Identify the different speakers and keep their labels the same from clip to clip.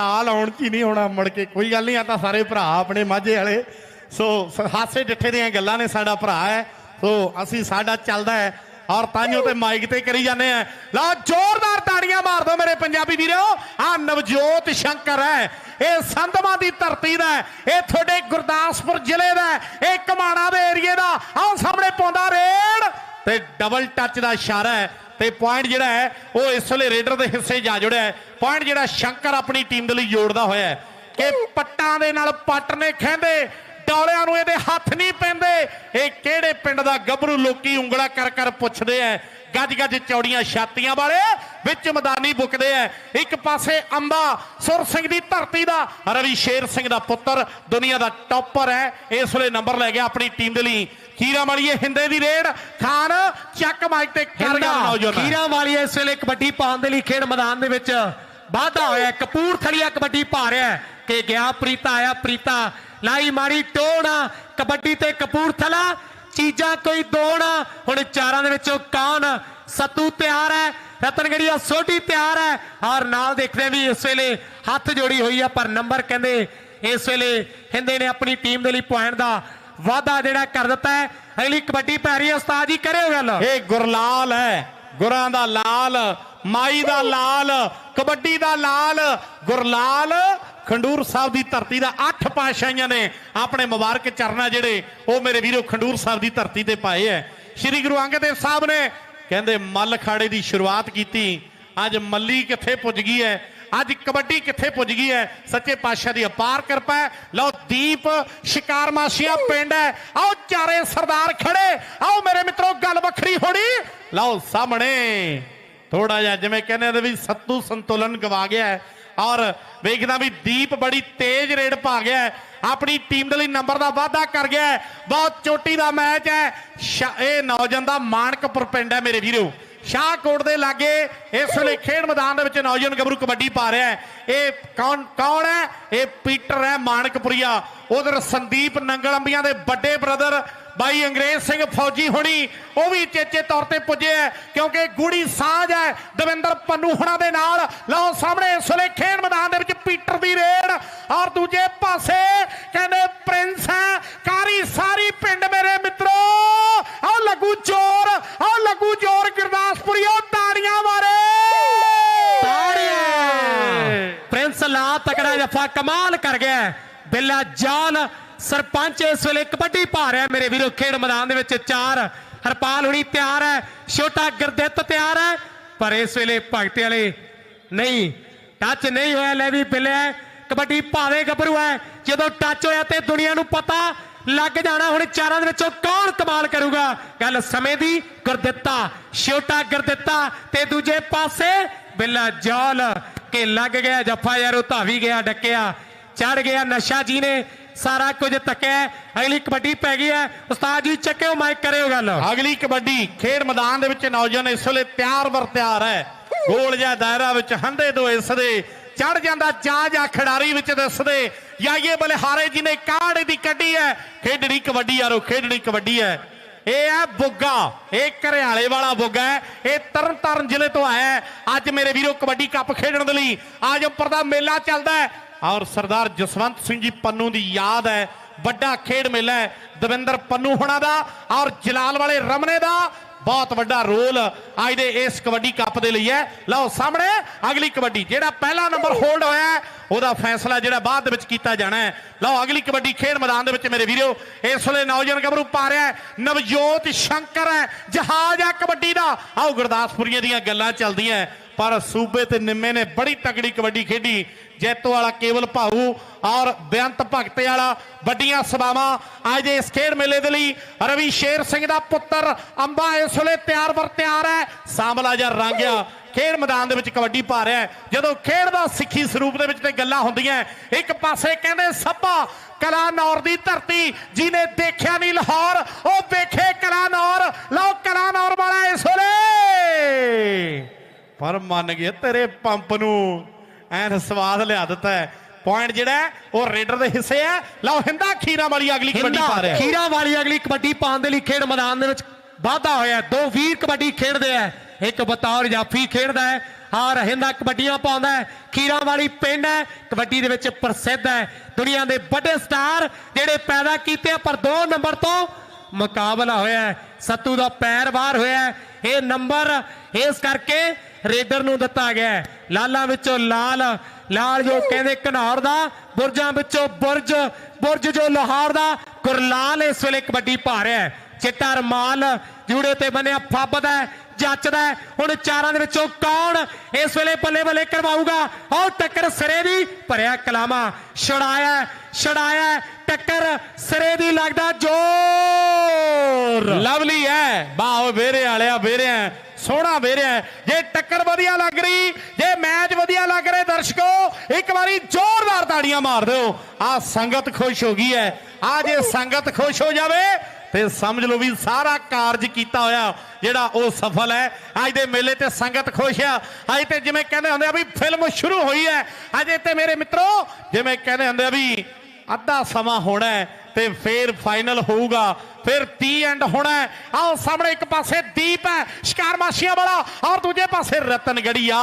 Speaker 1: ਆ ਲਾਉਣ ਚ ਨਹੀਂ ਹੋਣਾ ਮੁੜ ਕੇ, ਕੋਈ ਗੱਲ ਨਹੀਂ, ਆ ਤਾਂ ਸਾਰੇ ਭਰਾ ਆਪਣੇ ਮਾਝੇ ਵਾਲੇ। ਸੋ, ਹਾਸੇ ਡਿੱਠੇ ਦੀਆਂ ਗੱਲਾਂ ਨੇ ਸਾਡਾ ਭਰਾ ਹੈ। ਸੋ ਅਸੀਂ ਸਾਡਾ ਚੱਲਦਾ ਹੈ। ਔਰ ਤਾਈਓ ਤੇ ਮਾਈਕ ਤੇ ਕਰੀ ਜਾਂਦੇ ਆ ਲਓ, ਜ਼ੋਰਦਾਰ ਤਾੜੀਆਂ ਮਾਰ ਦਿਓ ਮੇਰੇ ਪੰਜਾਬੀ ਵੀਰੋ। ਆ ਨਵਜੋਤ ਸ਼ੰਕਰ ਹੈ। ਇਹ ਸੰਧਵਾਂ ਦੀ ਧਰਤੀ ਦਾ ਇਹ ਤੁਹਾਡੇ ਗੁਰਦਾਸਪੁਰ ਜ਼ਿਲ੍ਹੇ ਦਾ ਇਹ ਕਮਾਣਾ ਦੇ ਏਰੀਏ ਦਾ। ਆਹ ਸਾਹਮਣੇ ਪਾਉਂਦਾ ਰੇਡ। ਤੇ ਡਬਲ ਟੱਚ ਦਾ ਇਸ਼ਾਰਾ ਹੈ। ਤੇ ਪੁਆਇੰਟ ਜਿਹੜਾ ਹੈ ਉਹ ਇਸ ਵੇਲੇ ਰੇਡਰ ਦੇ ਹਿੱਸੇ ਜਾ ਜੁੜਿਆ ਹੈ। ਪੁਆਇੰਟ ਜਿਹੜਾ ਸ਼ੰਕਰ ਆਪਣੀ ਟੀਮ ਦੇ ਲਈ ਜੋੜਦਾ ਹੋਇਆ ਹੈ ਕਿ ਪੱਟਾਂ ਦੇ ਨਾਲ ਪੱਟ ਨੇ ਖਹਿੰਦੇ ਡੌਲਿਆਂ ਨੂੰ ਇਹਦੇ ਹੱਥ ਨਹੀਂ ਪੈਂਦੇ। ਇਹ ਕਿਹੜੇ ਪਿੰਡ ਦਾ ਗੱਭਰੂ ਲੋਕੀ ਉਂਗਲਾ ਕਰ ਕਰ ਪੁੱਛਦੇ ਐ ਗੱਜ ਗੱਜ ਚੌੜੀਆਂ ਛਾਤੀਆਂ ਵਾਲੇ ਵਿੱਚ ਮੈਦਾਨੀ ਬੁੱਕਦੇ ਐ ਇੱਕ ਪਾਸੇ ਅੰਬਾ ਸੁਰ ਸਿੰਘ ਦੀ ਧਰਤੀ ਦਾ ਰਵੀ ਸ਼ੇਰ ਸਿੰਘ ਦਾ ਪੁੱਤਰ ਦੁਨੀਆ ਦਾ ਟੌਪਰ ਹੈ। ਇਸ ਵੇਲੇ ਨੰਬਰ ਲੈ ਗਿਆ ਆਪਣੀ ਟੀਮ ਦੇ ਲਈ। ਖੀਰਾ ਵਾਲੀਏ ਹਿੰਦੇ ਦੀ ਰੇਡ ਖਾਨ ਚੱਕ ਮਾਈਕ ਤੇ ਕਰ ਗਿਆ ਨੌਜਵਾਨ।
Speaker 2: ਖੀਰਾ ਵਾਲੀ ਇਸ ਵੇਲੇ ਕਬੱਡੀ ਪਾਉਣ ਦੇ ਲਈ ਖੇਡ ਮੈਦਾਨ ਦੇ ਵਿੱਚ ਵਾਧਾ ਹੋਇਆ। ਕਪੂਰਥਲੀਆ ਕਬੱਡੀ ਪਾ ਰਿਹਾ ਕਿ ਗਿਆ ਪ੍ਰੀਤਾ ਆਇਆ ਪ੍ਰੀਤਾ। ਲਾਈ ਮਾਰੀ ਟੋਣਾ ਕਬੱਡੀ ਤੇ ਕਪੂਰਥਲਾ। ਚੀਜ਼ਾਂ ਕੋਈ ਦੋਣਾ ਹੁਣ ਚਾਰਾਂ ਦੇ ਵਿੱਚੋਂ ਕੌਣ ਸੱਤੂ ਤਿਆਰ ਹੈ? ਰਤਨਗੜੀਆ ਸੋਢੀ ਤਿਆਰ ਹੈ। ਔਰ ਨਾਲ ਦੇਖਦੇ ਵੀ ਇਸ ਵੇਲੇ ਹੱਥ ਜੋੜੀ ਹੋਈ ਹੈ ਪਰ ਨੰਬਰ ਕਹਿੰਦੇ ਇਸ ਵੇਲੇ ਹਿੰਦੇ ਨੇ ਆਪਣੀ ਟੀਮ ਦੇ ਲਈ ਪੁਆਇੰਟ ਦਾ ਵਾਧਾ ਜਿਹੜਾ ਕਰ ਦਿੱਤਾ ਹੈ, ਅਗਲੀ ਕਬੱਡੀ ਪੈ ਰਹੀ ਹੈ ਉਸਤਾਦ ਜੀ ਕਰਿਓ ਗੱਲ।
Speaker 1: ਇਹ ਗੁਰਲਾਲ ਹੈ, ਗੁਰਾਂ ਦਾ ਲਾਲ, ਮਾਈ ਦਾ ਲਾਲ, ਕਬੱਡੀ ਦਾ ਲਾਲ ਗੁਰਲਾਲ ਖੰਡੂਰ ਸਾਹਿਬ ਦੀ ਧਰਤੀ ਦਾ ਅੱਠ ਪਾਸ਼ਾਈਆਂ ਨੇ ਆਪਣੇ ਮੁਬਾਰਕ ਚਰਨਾ ਜਿਹੜੇ, ਉਹ ਮੇਰੇ ਵੀਰੋ ਖੰਡੂਰ ਸਾਹਿਬ ਦੀ ਧਰਤੀ ਤੇ ਪਾਏ ਐ ਸ੍ਰੀ ਗੁਰੂ ਅੰਗਦ ਦੇਵ ਸਾਹਿਬ ਨੇ ਕਹਿੰਦੇ, ਮੱਲ ਖਾੜੇ ਦੀ ਸ਼ੁਰੂਆਤ ਕੀਤੀ, ਅੱਜ ਮੱਲੀ ਕਿੱਥੇ ਪੁੱਜ ਗਈ ਹੈ? ਅੱਜ ਕਬੱਡੀ ਕਿੱਥੇ ਪੁੱਜ ਗਈ ਹੈ? ਸੱਚੇ ਪਾਤਸ਼ਾਹ ਦੀ ਅਪਾਰ ਕਿਰਪਾ ਹੈ। ਲਓ, ਦੀਪ ਸ਼ਿਕਾਰ ਮਾਸੀਆ ਪਿੰਡ ਹੈ। ਆਓ, ਚਾਰੇ ਸਰਦਾਰ ਖੜੇ। ਆਓ, ਮੇਰੇ ਮਿੱਤਰੋ, ਗੱਲ ਵੱਖਰੀ ਹੋਣੀ। ਲਓ, ਸਾਹਮਣੇ ਥੋੜਾ ਜਿਹਾ ਜਿਵੇਂ ਕਹਿੰਦੇ ਨੇ ਵੀ ਸੱਤੂ ਸੰਤੁਲਨ ਗਵਾ ਗਿਆ ਔਰ ਵੇਖਦਾ ਵੀ ਦੀਪ ਬੜੀ ਤੇਜ਼ ਰੇਡ ਪਾ ਗਿਆ ਆਪਣੀ ਟੀਮ ਦੇ ਲਈ ਨੰਬਰ ਦਾ ਵਾਅਦਾ ਕਰ ਗਿਆ ਬਹੁਤ ਚੋਟੀ ਦਾ ਮੈਚ ਹੈ। ਸ਼ਾ- ਇਹ ਨੌਜਵਾਨ ਦਾ ਮਾਨਕਪੁਰ ਪਿੰਡ ਹੈ ਮੇਰੇ ਵੀਰੋ। ਸ਼ਾਹਕੋਟ ਦੇ ਲਾਗੇ ਇਸ ਵੇਲੇ ਖੇਡ ਮੈਦਾਨ ਦੇ ਵਿੱਚ ਨੌਜਵਾਨ ਗੱਭਰੂ ਕਬੱਡੀ ਪਾ ਰਿਹਾ ਹੈ। ਇਹ ਕੌਣ ਕੌਣ ਹੈ? ਇਹ ਪੀਟਰ ਹੈ ਮਾਨਕਪੁਰੀਆ। ਉਧਰ ਸੰਦੀਪ ਨੰਗਲ ਅੰਬੀਆਂ ਦੇ ਵੱਡੇ ਬ੍ਰਦਰ ਬਾਈ ਅੰਗਰੇਜ਼ ਸਿੰਘ ਫੌਜੀ ਹੋਣੀ, ਉਹ ਵੀ ਚੇਚੇ ਤੌਰ ਤੇ ਪੁੱਜੇ ਹੈ ਕਿਉਂਕਿ ਗੂੜੀ ਸਾਂਝ ਹੈ ਦਵਿੰਦਰ ਪੰਨੂ ਹੁਣਾਂ ਦੇ ਨਾਲ। ਲਓ ਸਾਹਮਣੇ ਇਸ ਵੇਲੇ ਖੇਡ ਮੈਦਾਨ ਦੇ ਵਿੱਚ ਪੀਟਰ ਦੀ ਰੇਡ, ਔਰ ਦੂਜੇ ਪਾਸੇ ਕਹਿੰਦੇ ਪ੍ਰਿੰਸ ਹੈ, ਕਾਰੀ ਸਾਰੀ ਪਿੰਡ ਮੇਰੇ ਮਿੱਤਰੋ, ਆਹ ਲੱਗੂ ਜ਼ੋਰ ਆਹ ਲੱਗੂ ਜ਼ੋਰ ਗੁਰਦਾਸਪੁਰੀਓ ਤਾੜੀਆਂ ਮਾਰੇ।
Speaker 2: ਤਾੜੀਆਂ। ਪ੍ਰਿੰਸ ਲਾ ਤਕੜਾ ਜਫਾ, ਕਮਾਲ ਕਰ ਗਿਆ। ਹੈ। ਬਿੱਲਾ ਜਾਨ ਸਰਪੰਚ ਇਸ ਵੇਲੇ ਕਬੱਡੀ ਪਾ ਰਿਹਾ ਮੇਰੇ ਵੀਰੋ, ਖੇਡ ਮੈਦਾਨ ਦੇ ਵਿੱਚ ਚਾਰ। ਹਰਪਾਲ ਹੁਣੀ ਤਿਆਰ ਹੈ, ਛੋਟਾ ਗੁਰਦਿੱਤ ਤਿਆਰ ਹੈ, ਪਰ ਇਸ ਵੇਲੇ ਭਗਤ ਵਾਲੇ ਨਹੀਂ ਟੱਚ ਨਹੀਂ ਹੋਇਆ, ਲੈ ਵੀ ਬਿੱਲਿਆ ਕਬੱਡੀ ਭਾਵੇਂ ਗੱਭਰੂ ਹੈ, ਜਦੋਂ ਟੱਚ ਹੋਇਆ ਤੇ ਦੁਨੀਆ ਨੂੰ ਪਤਾ ਲੱਗ ਜਾਣਾ, ਹੁਣ ਚਾਰਾਂ ਦੇ ਵਿੱਚੋਂ ਕੌਣ ਕਮਾਲ ਕਰੂਗਾ? ਗੱਲ ਸਮੇਂ ਦੀ, ਗੁਰਦਿੱਤਾ, ਛੋਟਾ ਗੁਰਦਿੱਤਾ ਤੇ ਦੂਜੇ ਪਾਸੇ ਬਿੱਲਾ ਜੌਲ, ਕੇ ਲੱਗ ਗਿਆ, ਜੱਫਾ ਯਾਰ ਉਹ ਧਾਵੀ ਗਿਆ, ਡੱਕਿਆ ਚੜ ਗਿਆ ਨਸ਼ਾ ਜੀ ਨੇ। ਸਾਰਾ ਕੁਝ ਤੱਕਿਆ ਅਗਲੀ ਕਬੱਡੀ ਪੈ ਗਈ ਹੈ। ਉਸਤਾਦ ਜੀ, ਚੱਕਿਓ ਮਾਈਕ ਕਰਿਓ ਗੱਲ।
Speaker 1: ਅਗਲੀ ਕਬੱਡੀ ਖੇਡ ਮੈਦਾਨ ਦੇ ਵਿੱਚ ਨੌਜਵਾਨ ਇਸ ਵੇਲੇ ਤਿਆਰ ਵਰ ਤਿਆਰ ਹੈ। ਗੋਲ ਜਿਹਾ ਦਾਇਰਾ ਵਿੱਚ ਹੰਦੇ ਦੋ ਇਸ ਦੇ ਚੜ ਜਾਂਦਾ ਜਾ ਜਾ ਖਿਡਾਰੀ ਵਿੱਚ ਦਿਸਦੇ। ਯਾਈਏ ਬਲਿਹਾਰੇ ਜੀ ਨੇ ਕਾੜ ਦੀ ਕੱਢੀ ਹੈ। ਖੇਡਣੀ ਕਬੱਡੀ ਯਾਰੋ, ਖੇਡਣੀ ਕਬੱਡੀ ਹੈ। ਇਹ ਹੈ ਬੁੱਗਾ। ਇਹ ਘਰਿਆਲੇ ਵਾਲਾ ਬੁੱਗਾ ਹੈ। ਇਹ ਤਰਨ ਤਾਰਨ ਜ਼ਿਲ੍ਹੇ ਤੋਂ ਆਇਆ ਅੱਜ ਮੇਰੇ ਵੀਰੋ ਕਬੱਡੀ ਕੱਪ ਖੇਡਣ ਦੇ ਲਈ ਆਜਮਪੁਰ ਦਾ ਮੇਲਾ ਚੱਲਦਾ ਹੈ। ਔਰ ਸਰਦਾਰ ਜਸਵੰਤ ਸਿੰਘ ਜੀ ਪੰਨੂ ਦੀ ਯਾਦ ਹੈ, ਵੱਡਾ ਖੇਡ ਮੇਲਾ ਹੈ, ਦਵਿੰਦਰ ਪੰਨੂ ਹੋਣਾ ਦਾ ਔਰ ਜਲਾਲ ਵਾਲੇ ਰਮਨੇ ਦਾ ਬਹੁਤ ਵੱਡਾ ਰੋਲ ਅੱਜ ਦੇ ਇਸ ਕਬੱਡੀ ਕੱਪ ਦੇ ਲਈ ਹੈ। ਲਓ ਸਾਹਮਣੇ ਅਗਲੀ ਕਬੱਡੀ, ਜਿਹੜਾ ਪਹਿਲਾ ਨੰਬਰ ਹੋਲਡ ਹੋਇਆ ਉਹਦਾ ਫੈਸਲਾ ਜਿਹੜਾ ਬਾਅਦ ਦੇ ਵਿੱਚ ਕੀਤਾ ਜਾਣਾ ਹੈ। ਲਓ ਅਗਲੀ ਕਬੱਡੀ ਖੇਡ ਮੈਦਾਨ ਦੇ ਵਿੱਚ ਮੇਰੇ ਵੀਰੋ, ਇਸ ਵੇਲੇ ਨੌਜਵਾਨ ਗੱਭਰੂ ਪਾ ਰਿਹਾ ਹੈ, ਨਵਜੋਤ ਸ਼ੰਕਰ ਹੈ, ਜਹਾਜ਼ ਹੈ ਕਬੱਡੀ ਦਾ। ਆਓ ਗੁਰਦਾਸਪੁਰੀਆਂ ਦੀਆਂ ਗੱਲਾਂ ਚੱਲਦੀਆਂ ਪਰ ਸੂਬੇ ਤੇ ਨਿੰਮੇ ਨੇ ਬੜੀ ਤਗੜੀ ਕਬੱਡੀ ਖੇਡੀ। ਜੈਤੋ ਵਾਲਾ ਕੇਵਲ ਭਾਊ ਔਰ ਬੇਅੰਤ ਭਗਤ ਵਾਲਾ ਵੱਡੀਆਂ ਸਭਾਵਾਂ। ਅੱਜ ਦੇ ਇਸ ਖੇਡ ਮੇਲੇ ਦੇ ਲਈ ਰਵੀ ਸ਼ੇਰ ਸਿੰਘ ਦਾ ਪੁੱਤਰ ਅੰਬਾ ਇਸ ਵੇਲੇ ਤਿਆਰ ਵਰ ਤਿਆਰ ਹੈ। ਸਾਂਭਲਾ ਜਾਂ ਰਾਂਗਿਆ ਖੇਡ ਮੈਦਾਨ ਦੇ ਵਿੱਚ ਕਬੱਡੀ ਪਾ ਰਿਹਾ ਜਦੋਂ ਖੇਡ ਦਾ ਸਿੱਖੀ ਸਰੂਪ ਦੇ ਵਿੱਚ ਤੇ ਗੱਲਾਂ ਹੁੰਦੀਆਂ ਇੱਕ ਪਾਸੇ ਕਹਿੰਦੇ ਸੱਭਾ ਕਲਾਨੌਰ ਦੀ ਧਰਤੀ ਜਿਹਨੇ ਦੇਖਿਆ ਨਹੀਂ ਲਾਹੌਰ, ਉਹ ਵੇਖੇ ਕਲਾਨੌਰ ਲਓ ਕਲਾਨੌਰ ਵਾਲਾ ਇਸ ਵੇਲੇ। ਪਰ ਮੰਨ ਗਏ ਤੇਰੇ ਪੰਪ ਨੂੰ ਐਨ ਸਵਾਦ ਲਿਆ ਦਿੱਤਾ ਹੈ ਪੁਆਇੰਟ ਜਿਹੜਾ ਉਹ ਰੇਡਰ ਦੇ ਹਿੱਸੇ ਹੈ ਲਓ ਹਿੰਦਾ ਖੀਰਾ ਵਾਲੀ ਅਗਲੀ ਕਬੱਡੀ ਪਾ ਰਿਹਾ।
Speaker 2: ਖੀਰਾ ਵਾਲੀ ਅਗਲੀ ਕਬੱਡੀ ਪਾਉਣ ਦੇ ਲਈ ਖੇਡ ਮੈਦਾਨ ਦੇ ਵਿੱਚ ਵਾਧਾ ਹੋਇਆ। ਦੋ ਵੀਰ ਕਬੱਡੀ ਖੇਡਦੇ ਆ ਇੱਕ ਬਤੌਰ ਜਾਫੀ ਖੇਡਦਾ ਹੈ ਔਰ ਹਿੰਦਾ ਕਬੱਡੀਆਂ ਪਾਉਂਦਾ ਹੈ ਖੀਰਾਂ ਵਾਲੀ ਪਿੰਡ ਹੈ ਕਬੱਡੀ ਦੇ ਵਿੱਚ ਪ੍ਰਸਿੱਧ ਹੈ ਦੁਨੀਆ ਦੇ ਵੱਡੇ ਸਟਾਰ ਜਿਹੜੇ ਪੈਦਾ ਕੀਤੇ ਆ, ਪਰ 2 ਨੰਬਰ ਤੋਂ ਮੁਕਾਬਲਾ ਹੋਇਆ ਹੈ। ਸੱਤੂ ਦਾ ਪੈਰ ਬਾਹਰ ਹੋਇਆ ਹੈ। ਇਹ ਨੰਬਰ ਇਸ ਕਰਕੇ ਰੇਡਰ ਨੂੰ ਦਿੱਤਾ ਗਿਆ ਲਾਲਾਂ ਵਿੱਚੋਂ ਲਾਲ ਲਾਲ ਜੋ ਕਹਿੰਦੇ ਘਨੌਰ ਦਾ, ਬੁਰਜਾਂ ਵਿੱਚੋਂ ਬੁਰਜ ਬੁਰਜ ਜੋ ਲਾਹੌਰ ਦਾ, ਗੁਰਲਾਲ ਇਸ ਵੇਲੇ ਕਬੱਡੀ ਪਾ ਰਿਹਾ ਚਿੱਟਾ ਰਮਾਲ ਜੂੜੇ ਤੇ ਬੰਨਿਆ, ਫੱਬਦਾ ਜੱਚਦਾ ਹੁਣ ਚਾਰਾਂ ਦੇ ਵਿੱਚੋਂ ਕੌਣ ਇਸ ਵੇਲੇ ਬੱਲੇ ਬੱਲੇ ਕਰਵਾਊਗਾ? ਉਹ ਟੱਕਰ ਸਿਰੇ ਦੀ ਭਰਿਆ ਕਲਾਮਾ। ਛੜਾਇਆ ਛੜਾਇਆ ਟੱਕਰ ਸਿਰੇ ਦੀ ਲੱਗਦਾ ਜ਼ੋਰ।
Speaker 1: ਲਵਲੀ ਹੈ। ਬਾਹ ਵੇਰੇ ਵਾਲਿਆ ਵੇਰਿਆ ਸੋਹਣਾ ਵੇਰਿਆ ਜੇ ਟੱਕਰ ਵਧੀਆ ਲੱਗ ਰਹੀ, ਜੇ ਮੈਚ ਵਧੀਆ ਲੱਗ ਰਿਹਾ ਦਰਸ਼ਕੋ, ਇੱਕ ਵਾਰੀ ਜ਼ੋਰਦਾਰ ਤਾੜੀਆਂ ਮਾਰ ਦਿਓ। ਆ ਸੰਗਤ ਖੁਸ਼ ਹੋ ਗਈ ਹੈ। ਆ ਜੇ ਸੰਗਤ ਖੁਸ਼ ਹੋ ਜਾਵੇ, ਤੇ ਸਮਝ ਲਓ ਵੀ ਸਾਰਾ ਕਾਰਜ ਕੀਤਾ ਹੋਇਆ, ਜਿਹੜਾ ਉਹ ਸਫਲ ਹੈ। ਅੱਜ ਦੇ ਮੇਲੇ ਤੇ ਸੰਗਤ ਖੁਸ਼ ਆ। ਅੱਜ ਤੇ ਜਿਵੇਂ ਕਹਿੰਦੇ ਹੁੰਦੇ ਆ ਵੀ ਫਿਲਮ ਸ਼ੁਰੂ ਹੋਈ ਹੈ। ਅਜੇ ਤੇ ਮੇਰੇ ਮਿੱਤਰੋ, ਜਿਵੇਂ ਕਹਿੰਦੇ ਹੁੰਦੇ ਆ ਵੀ ਅੱਧਾ ਸਮਾਂ ਹੋਣਾ ਤੇ ਫੇਰ ਫਾਈਨਲ ਹੋਊਗਾ, ਫਿਰ 30 ਐਂਡ ਹੋਣਾ ਆਓ ਸਾਹਮਣੇ ਇੱਕ ਪਾਸੇ ਦੀਪ ਹੈ, ਸ਼ਿਕਾਰ ਮਾਸ਼ੀਆਂ ਵਾਲਾ, ਔਰ ਦੂਜੇ ਪਾਸੇ ਰਤਨ ਗੜੀਆ